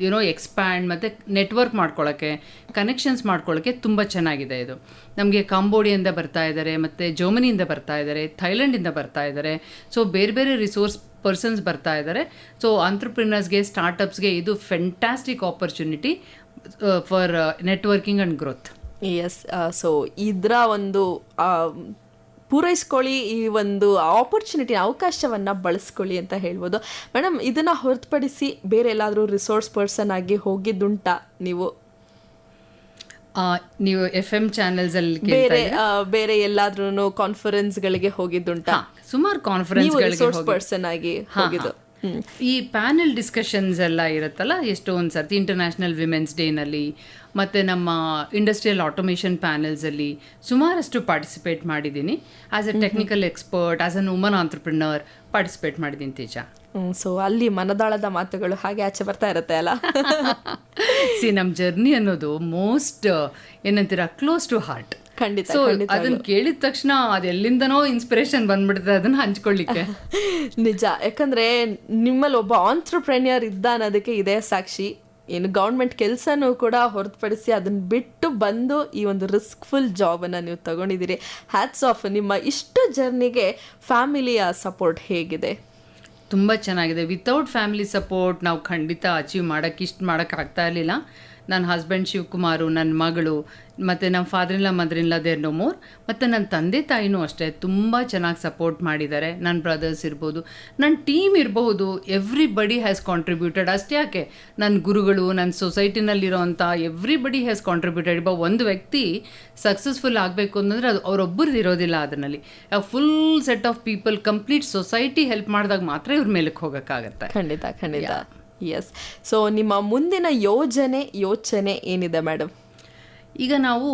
you know expand ಮತ್ತು ನೆಟ್ವರ್ಕ್ ಮಾಡ್ಕೊಳ್ಳೋಕ್ಕೆ ಕನೆಕ್ಷನ್ಸ್ ಮಾಡ್ಕೊಳ್ಳೋಕ್ಕೆ ತುಂಬ ಚೆನ್ನಾಗಿದೆ ಇದು. ನಮಗೆ ಕಾಂಬೋಡಿಯಿಂದ ಬರ್ತಾ ಇದ್ದಾರೆ ಮತ್ತು ಜರ್ಮನಿಯಿಂದ ಬರ್ತಾ ಇದ್ದಾರೆ ಥೈಲ್ಯಾಂಡಿಂದ ಬರ್ತಾ ಇದ್ದಾರೆ ಸೊ ಬೇರೆ ಬೇರೆ ರಿಸೋರ್ಸ್ ಪರ್ಸನ್ಸ್ ಬರ್ತಾ ಇದ್ದಾರೆ ಸೊ ಆಂಟ್ರಪ್ರಿನರ್ಸ್ಗೆ ಸ್ಟಾರ್ಟಪ್ಸ್ಗೆ ಇದು fantastic opportunity for networking and growth yes so ಇದರ ಒಂದು ಆ, ಪೂರೈಸ್ಕೊಳ್ಳಿ ಈ ಒಂದು ಆಪರ್ಚುನಿಟಿ ಅವಕಾಶವನ್ನು ಬಳಸ್ಕೊಳ್ಳಿ ಅಂತ ಹೇಳ್ಬೋದು. ಮೇಡಮ್ ಇದನ್ನು ಹೊರತುಪಡಿಸಿ ಬೇರೆ ಎಲ್ಲಾದರೂ ರಿಸೋರ್ಸ್ ಪರ್ಸನ್ ಆಗಿ ಹೋಗಿದ್ದುಂಟಾ ನೀವು? ನೀವು ಎಫ್ ಎಂ ಚಾನೆಲ್ಸಲ್ಲಿ ಬೇರೆ ಆ, ಬೇರೆ ಎಲ್ಲಾದ್ರೂ ಕಾನ್ಫರೆನ್ಸ್ಗಳಿಗೆ ಹೋಗಿದ್ದುಂಟಾ? ಸುಮಾರು ಕಾನ್ಫರೆನ್ಸ್ ಪರ್ಸನ್ ಆಗಿ ಹೋಗಿದ್ದು. ಈ ಪ್ಯಾನೆಲ್ ಡಿಸ್ಕಷನ್ಸ್ ಎಲ್ಲ ಇರುತ್ತಲ್ಲ ಎಷ್ಟೊಂದು ಸರ್ತಿ ಇಂಟರ್ನ್ಯಾಷನಲ್ ವಿಮೆನ್ಸ್ ಡೇನಲ್ಲಿ ಮತ್ತು ನಮ್ಮ ಇಂಡಸ್ಟ್ರಿಯಲ್ ಆಟೋಮೇಷನ್ ಪ್ಯಾನೆಲ್ಸಲ್ಲಿ ಸುಮಾರಷ್ಟು ಪಾರ್ಟಿಸಿಪೇಟ್ ಮಾಡಿದ್ದೀನಿ. As a technical expert as an woman entrepreneur participate ಮಾಡಿದ್ದೀನಿ ತೇಜ. ಸೊ ಅಲ್ಲಿ ಮನದಾಳದ ಮಾತುಗಳು ಹಾಗೆ ಆಚೆ ಬರ್ತಾ ಇರುತ್ತೆ ಅಲ್ಲ? ಸಿ ನಮ್ಮ ಜರ್ನಿ ಅನ್ನೋದು ಮೋಸ್ಟ್ ಏನಂತೀರಾ ಕ್ಲೋಸ್ ಟು ಹಾರ್ಟ್ ಖಂಡಿತ ಸೊ ಅದನ್ನ ಕೇಳಿದ ತಕ್ಷಣ ಅದೆಲ್ಲಿಂದನೋ ಇನ್ಸ್ಪಿರೇಷನ್ ಬಂದ್ಬಿಡುತ್ತೆ ಅದನ್ನ ಹಂಚ್ಕೊಳ್ಳಿಕ್ಕೆ. [LAUGHS] ನಿಜ ಯಾಕಂದ್ರೆ ನಿಮ್ಮಲ್ಲಿ ಒಬ್ಬ ಆಂಟ್ರಪ್ರೆನ್ಯರ್ ಇದ್ದ ಅನ್ನೋದಕ್ಕೆ ಇದೇ ಸಾಕ್ಷಿ. ಏನು ಗೌರ್ಮೆಂಟ್ ಕೆಲಸನೂ ಕೂಡ ಹೊರತುಪಡಿಸಿ ಅದನ್ನು ಬಿಟ್ಟು ಬಂದು ಈ ಒಂದು ರಿಸ್ಕ್ಫುಲ್ ಜಾಬನ್ನು ನೀವು ತಗೊಂಡಿದ್ದೀರಿ. ಹ್ಯಾಟ್ಸ್ ಆಫ್ ನಿಮ್ಮ ಇಷ್ಟು ಜರ್ನಿಗೆ ಫ್ಯಾಮಿಲಿಯ ಸಪೋರ್ಟ್ ಹೇಗಿದೆ? ತುಂಬ ಚೆನ್ನಾಗಿದೆ. ವಿತೌಟ್ ಫ್ಯಾಮಿಲಿ ಸಪೋರ್ಟ್ ನಾವು ಖಂಡಿತ ಅಚೀವ್ ಮಾಡೋಕ್ಕೆ ಇಷ್ಟು ಮಾಡೋಕ್ಕಾಗ್ತಾ ಇರಲಿಲ್ಲ. ನನ್ನ ಹಸ್ಬೆಂಡ್ ಶಿವಕುಮಾರು ನನ್ನ ಮಗಳು ಮತ್ತು ನಮ್ಮ ಫಾದರ್ ಮದರಿಲ್ಲ ದೇರ್ ನೋ ಮೋರ್ ಮತ್ತು ನನ್ನ ತಂದೆ ತಾಯಿನೂ ಅಷ್ಟೇ ತುಂಬ ಚೆನ್ನಾಗಿ ಸಪೋರ್ಟ್ ಮಾಡಿದ್ದಾರೆ. ನನ್ನ ಬ್ರದರ್ಸ್ ಇರ್ಬೋದು ನನ್ನ ಟೀಮ್ ಇರಬಹುದು ಎವ್ರಿ ಬಡಿ ಹ್ಯಾಸ್ ಕಾಂಟ್ರಿಬ್ಯೂಟೆಡ್ ಅಷ್ಟೇ ಯಾಕೆ? ನನ್ನ ಗುರುಗಳು ನನ್ನ ಸೊಸೈಟಿನಲ್ಲಿರೋವಂಥ ಎವ್ರಿ ಬಡಿ ಹ್ಯಾಸ್ ಕಾಂಟ್ರಿಬ್ಯೂಟೆಡ್ ಇಬ್ಬ ಒಂದು ವ್ಯಕ್ತಿ ಸಕ್ಸಸ್ಫುಲ್ ಆಗಬೇಕು ಅಂತಂದರೆ ಅದು ಅವರೊಬ್ಬರದ್ದು ಇರೋದಿಲ್ಲ ಅದರಲ್ಲಿ. Full set of people complete society help ಮಾಡಿದಾಗ ಮಾತ್ರ ಇವ್ರ ಮೇಲಕ್ಕೆ ಹೋಗೋಕ್ಕಾಗತ್ತೆ. ಖಂಡಿತ ಖಂಡಿತ. ಎಸ್ ಸೊ ನಿಮ್ಮ ಮುಂದಿನ ಯೋಜನೆ, ಯೋಚನೆ ಏನಿದೆ ಮೇಡಮ್ ಈಗ ನಾವು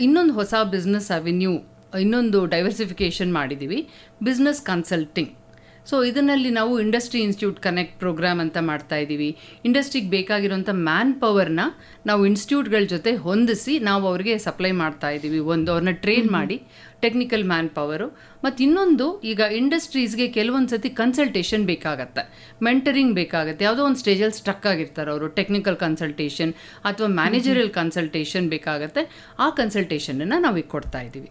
ಇನ್ನೊಂದು ಹೊಸ ಬಿಸ್ನೆಸ್ ಅವೆನ್ಯೂ ಇನ್ನೊಂದು ಡೈವರ್ಸಿಫಿಕೇಷನ್ ಮಾಡಿದ್ದೀವಿ ಬಿಸ್ನೆಸ್ ಕನ್ಸಲ್ಟಿಂಗ್ ಸೊ ಇದರಲ್ಲಿ ನಾವು ಇಂಡಸ್ಟ್ರಿ ಇನ್ಸ್ಟಿಟ್ಯೂಟ್ ಕನೆಕ್ಟ್ ಪ್ರೋಗ್ರಾಮ್ ಅಂತ ಮಾಡ್ತಾ ಇದ್ದೀವಿ ಇಂಡಸ್ಟ್ರಿಗೆ ಬೇಕಾಗಿರೋಂಥ ಮ್ಯಾನ್ ಪವರ್ನ ನಾವು ಇನ್ಸ್ಟಿಟ್ಯೂಟ್ಗಳ ಜೊತೆ ಹೊಂದಿಸಿ ನಾವು ಅವ್ರಿಗೆ ಸಪ್ಲೈ ಮಾಡ್ತಾ ಇದ್ದೀವಿ ಒಂದು ಅವ್ರನ್ನ ಟ್ರೈನ್ ಮಾಡಿ ಟೆಕ್ನಿಕಲ್ ಮ್ಯಾನ್ ಪವರು ಮತ್ತು ಇನ್ನೊಂದು ಈಗ ಇಂಡಸ್ಟ್ರೀಸ್ಗೆ ಕೆಲವೊಂದು ಸತಿ ಕನ್ಸಲ್ಟೇಷನ್ ಬೇಕಾಗತ್ತೆ. ಮೆಂಟರಿಂಗ್ ಬೇಕಾಗುತ್ತೆ. ಯಾವುದೋ ಒಂದು ಸ್ಟೇಜಲ್ಲಿ ಸ್ಟ್ರಕ್ ಆಗಿರ್ತಾರೆ ಅವರು. ಟೆಕ್ನಿಕಲ್ ಕನ್ಸಲ್ಟೇಷನ್ ಅಥವಾ ಮ್ಯಾನೇಜರಿಯಲ್ ಕನ್ಸಲ್ಟೇಷನ್ ಬೇಕಾಗತ್ತೆ. ಆ ಕನ್ಸಲ್ಟೇಷನನ್ನು ನಾವು ಈಗ ಕೊಡ್ತಾ ಇದ್ದೀವಿ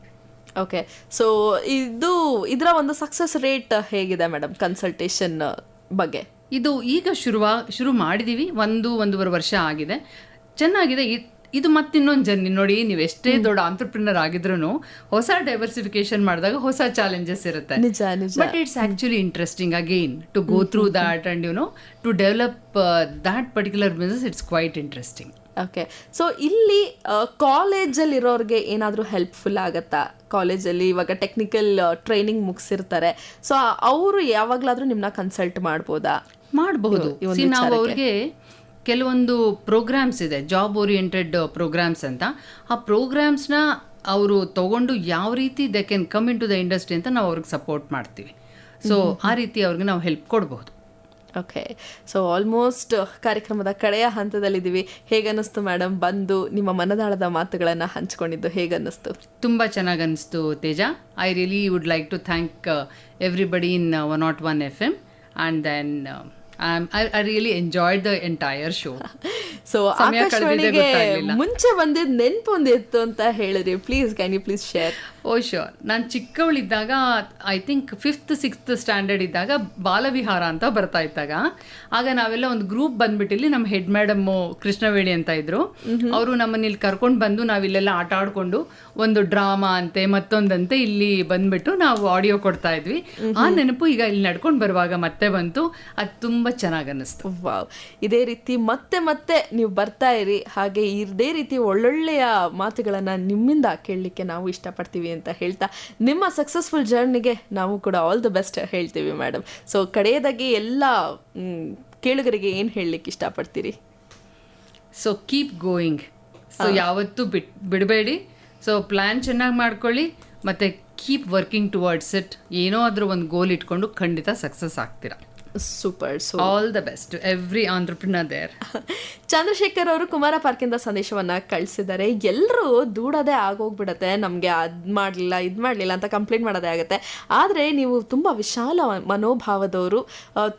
ಓಕೆ ಸೊ ಇದು ಇದರ ಒಂದು ಸಕ್ಸಸ್ ರೇಟ್ ಹೇಗಿದೆ ಮೇಡಮ್ ಕನ್ಸಲ್ಟೇಷನ್ ಬಗ್ಗೆ? ಇದು ಈಗ ಶುರುವಾ ಶುರು ಮಾಡಿದ್ದೀವಿ ಒಂದು ಒಂದೂವರೆ ವರ್ಷ ಆಗಿದೆ. ಚೆನ್ನಾಗಿದೆ ಇದು ಮತ್ತಿನ್ನೊಂದು ಜರ್ನಿ ನೋಡಿ ನೀವು ಎಷ್ಟೇ ದೊಡ್ಡ ಆಂಟರ್ಪ್ರಿನರ್ ಆಗಿದ್ರು ಹೊಸ ಡೈವರ್ಸಿಫಿಕೇಶನ್ ಮಾಡಿದಾಗ ಹೊಸ ಚಾಲೆಂಜಸ್ ಇರುತ್ತೆ. But it's actually interesting again to go through that and you know to develop that particular business it's quite interesting okay so ಇಲ್ಲಿ ಕಾಲೇಜಲ್ಲಿ ಇರೋರಿಗೆ ಏನಾದರೂ ಹೆಲ್ಪ್ಫುಲ್ ಆಗತ್ತಾ? ಕಾಲೇಜಲ್ಲಿ ಇವಾಗ ಟೆಕ್ನಿಕಲ್ ಟ್ರೈನಿಂಗ್ ಮುಗಿಸಿರ್ತಾರೆ. ಸೊ ಅವರು ಯಾವಾಗಲಾದರೂ ನಿಮ್ಮನ್ನ ಕನ್ಸಲ್ಟ್ ಮಾಡ್ಬೋದಾ? ಮಾಡಬಹುದು. ನಾವು ಅವ್ರಿಗೆ ಕೆಲವೊಂದು ಪ್ರೋಗ್ರಾಮ್ಸ್ ಇದೆ. ಜಾಬ್ ಓರಿಯೆಂಟೆಡ್ ಪ್ರೋಗ್ರಾಮ್ಸ್ ಅಂತ. ಆ ಪ್ರೋಗ್ರಾಮ್ಸ್ನ ಅವರು ತಗೊಂಡು ಯಾವ ರೀತಿ they can come in to the industry ಅಂತ ನಾವು ಅವ್ರಿಗೆ ಸಪೋರ್ಟ್ ಮಾಡ್ತೀವಿ. ಸೊ ಆ ರೀತಿ ಅವ್ರಿಗೆ ನಾವು ಹೆಲ್ಪ್ ಕೊಡಬಹುದು. ಓಕೆ ಸೊ ಆಲ್ಮೋಸ್ಟ್ ಕಾರ್ಯಕ್ರಮದ ಕಡೆಯ ಹಂತದಲ್ಲಿದ್ದೀವಿ. ಹೇಗನ್ನಿಸ್ತು ಮೇಡಮ್ ಬಂದು ನಿಮ್ಮ ಮನದಾಳದ ಮಾತುಗಳನ್ನು ಹಂಚ್ಕೊಂಡಿದ್ದು ಹೇಗನ್ನಿಸ್ತು? ತುಂಬ ಚೆನ್ನಾಗಿ ಅನ್ನಿಸ್ತು Teja I really would like to thank everybody in one not one F M and then I really enjoyed the entire show so ಸಮಯ ಕಳ್ದಿದ್ದೇ ಆಕಾಶವಾಣಿಗೆ ಮುಂಚೆ ಬಂದಿದ್ದು ನೆನಪು ಒಂದಿತ್ತು ಅಂತ ಹೇಳಿದ್ರಿ. Please can you please share oh sure ನಾನು ಚಿಕ್ಕವಳಿದ್ದಾಗ I think fifth sixth standard ಇದ್ದಾಗ ಬಾಲವಿಹಾರ ಅಂತ ಬರ್ತಾ ಇದ್ದಾಗ ಆಗ ನಾವೆಲ್ಲ ಒಂದು ಗ್ರೂಪ್ ಬಂದ್ಬಿಟ್ಟಿಲ್ಲಿ ನಮ್ಮ ಹೆಡ್ ಮೇಡಮ್ಮು ಕೃಷ್ಣವೇಣಿ ಅಂತ ಇದ್ರು. ಅವರು ನಮ್ಮನ್ನ ಇಲ್ಲಿ ಕರ್ಕೊಂಡು ಬಂದು ನಾವಿಲ್ಲೆಲ್ಲ ಆಟ ಆಡ್ಕೊಂಡು ಒಂದು ಡ್ರಾಮಾ ಅಂತೆ ಮತ್ತೊಂದಂತೆ ಇಲ್ಲಿ ಬಂದ್ಬಿಟ್ಟು ನಾವು ಆಡಿಯೋ ಕೊಡ್ತಾ ಇದ್ವಿ. ಆ ನೆನಪು ಈಗ ಇಲ್ಲಿ ನಡ್ಕೊಂಡು ಬರುವಾಗ ಮತ್ತೆ ಬಂತು. ಅದು ತುಂಬ ಚೆನ್ನಾಗಿ ಅನ್ನಿಸ್ತು ವಾವ್. ಇದೇ ರೀತಿ ಮತ್ತೆ ಮತ್ತೆ ನೀವು ಬರ್ತಾ ಇರಿ. ಹಾಗೆ ಇದೇ ರೀತಿ ಒಳ್ಳೊಳ್ಳೆಯ ಮಾತುಗಳನ್ನು ನಿಮ್ಮಿಂದ ಕೇಳಲಿಕ್ಕೆ ನಾವು ಇಷ್ಟಪಡ್ತೀವಿ ಅಂತ ಹೇಳ್ತಾ ನಿಮ್ಮ ಸಕ್ಸಸ್ಫುಲ್ ಜರ್ನಿಗೆ ನಾವು ಕೂಡ ಆಲ್ ದ ಬೆಸ್ಟ್ ಹೇಳ್ತೀವಿ ಮೇಡಮ್ ಸೊ ಕಡೆಯದಾಗಿ ಎಲ್ಲ ಕೇಳುಗರಿಗೆ ಏನು ಹೇಳಲಿಕ್ಕೆ ಇಷ್ಟಪಡ್ತೀರಿ? ಸೊ ಕೀಪ್ ಗೋಯಿಂಗ್ ಸೊ ಯಾವತ್ತೂ ಬಿಟ್ ಬಿಡಬೇಡಿ. ಸೊ ಪ್ಲ್ಯಾನ್ ಚೆನ್ನಾಗಿ ಮಾಡ್ಕೊಳ್ಳಿ. ಮತ್ತು ಕೀಪ್ ವರ್ಕಿಂಗ್ ಟುವರ್ಡ್ಸ್ ಇಟ್ ಏನೋ ಆದರೂ ಒಂದು ಗೋಲ್ ಇಟ್ಕೊಂಡು ಖಂಡಿತ ಸಕ್ಸಸ್ ಆಗ್ತೀರಾ. Super so all the best every entrepreneur there Chandrashekhar ಅವರು ಕುಮಾರ ಪಾರ್ಕಿಂದ ಸಂದೇಶವನ್ನ ಕಳಿಸಿದ್ದಾರೆ. ಎಲ್ಲರೂ ದೂಡೋದೇ ಆಗೋಗ್ಬಿಡತ್ತೆ. ನಮಗೆ ಅದ್ ಮಾಡಲಿಲ್ಲ ಇದು ಮಾಡಲಿಲ್ಲ ಅಂತ ಕಂಪ್ಲೇಂಟ್ ಮಾಡೋದೇ ಆಗುತ್ತೆ. ಆದರೆ ನೀವು ತುಂಬ ವಿಶಾಲ ಮನೋಭಾವದವರು.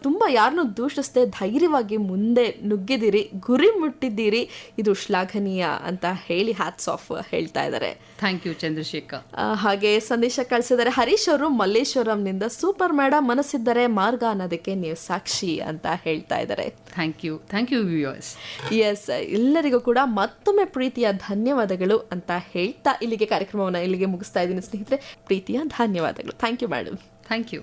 ತುಂಬಾ ತುಂಬ ಯಾರನ್ನೂ ದೂಷಿಸದೆ ಧೈರ್ಯವಾಗಿ ಮುಂದೆ ನುಗ್ಗಿದ್ದೀರಿ ಗುರಿ ಮುಟ್ಟಿದ್ದೀರಿ. ಇದು ಶ್ಲಾಘನೀಯ ಅಂತ ಹೇಳಿ ಹ್ಯಾಟ್ಸ್ ಆಫ್ ಹೇಳ್ತಾ ಇದ್ದಾರೆ. ಥ್ಯಾಂಕ್ ಯು ಚಂದ್ರಶೇಖರ್ ಹಾಗೆ ಸಂದೇಶ ಕಳಿಸಿದರೆ ಹರೀಶ್ ಅವರು ಮಲ್ಲೇಶ್ವರಂನಿಂದ ಸೂಪರ್ ಮೇಡಮ್ ಮನಸ್ಸಿದ್ದರೆ ಮಾರ್ಗ ಅನ್ನೋದಕ್ಕೆ ನೀವು ಸಾಕ್ಷಿ ಅಂತ ಹೇಳ್ತಾ ಇದ್ದಾರೆ. Thank you thank you viewers yes ಎಲ್ಲರಿಗೂ ಕೂಡ ಮತ್ತೊಮ್ಮೆ ಪ್ರೀತಿಯ ಧನ್ಯವಾದಗಳು ಅಂತ ಹೇಳ್ತಾ ಇಲ್ಲಿಗೆ ಕಾರ್ಯಕ್ರಮವನ್ನು ಇಲ್ಲಿಗೆ ಮುಗಿಸ್ತಾ ಇದ್ದೀನಿ ಸ್ನೇಹಿತರೆ. ಪ್ರೀತಿಯ ಧನ್ಯವಾದಗಳು. Thank you madam thank you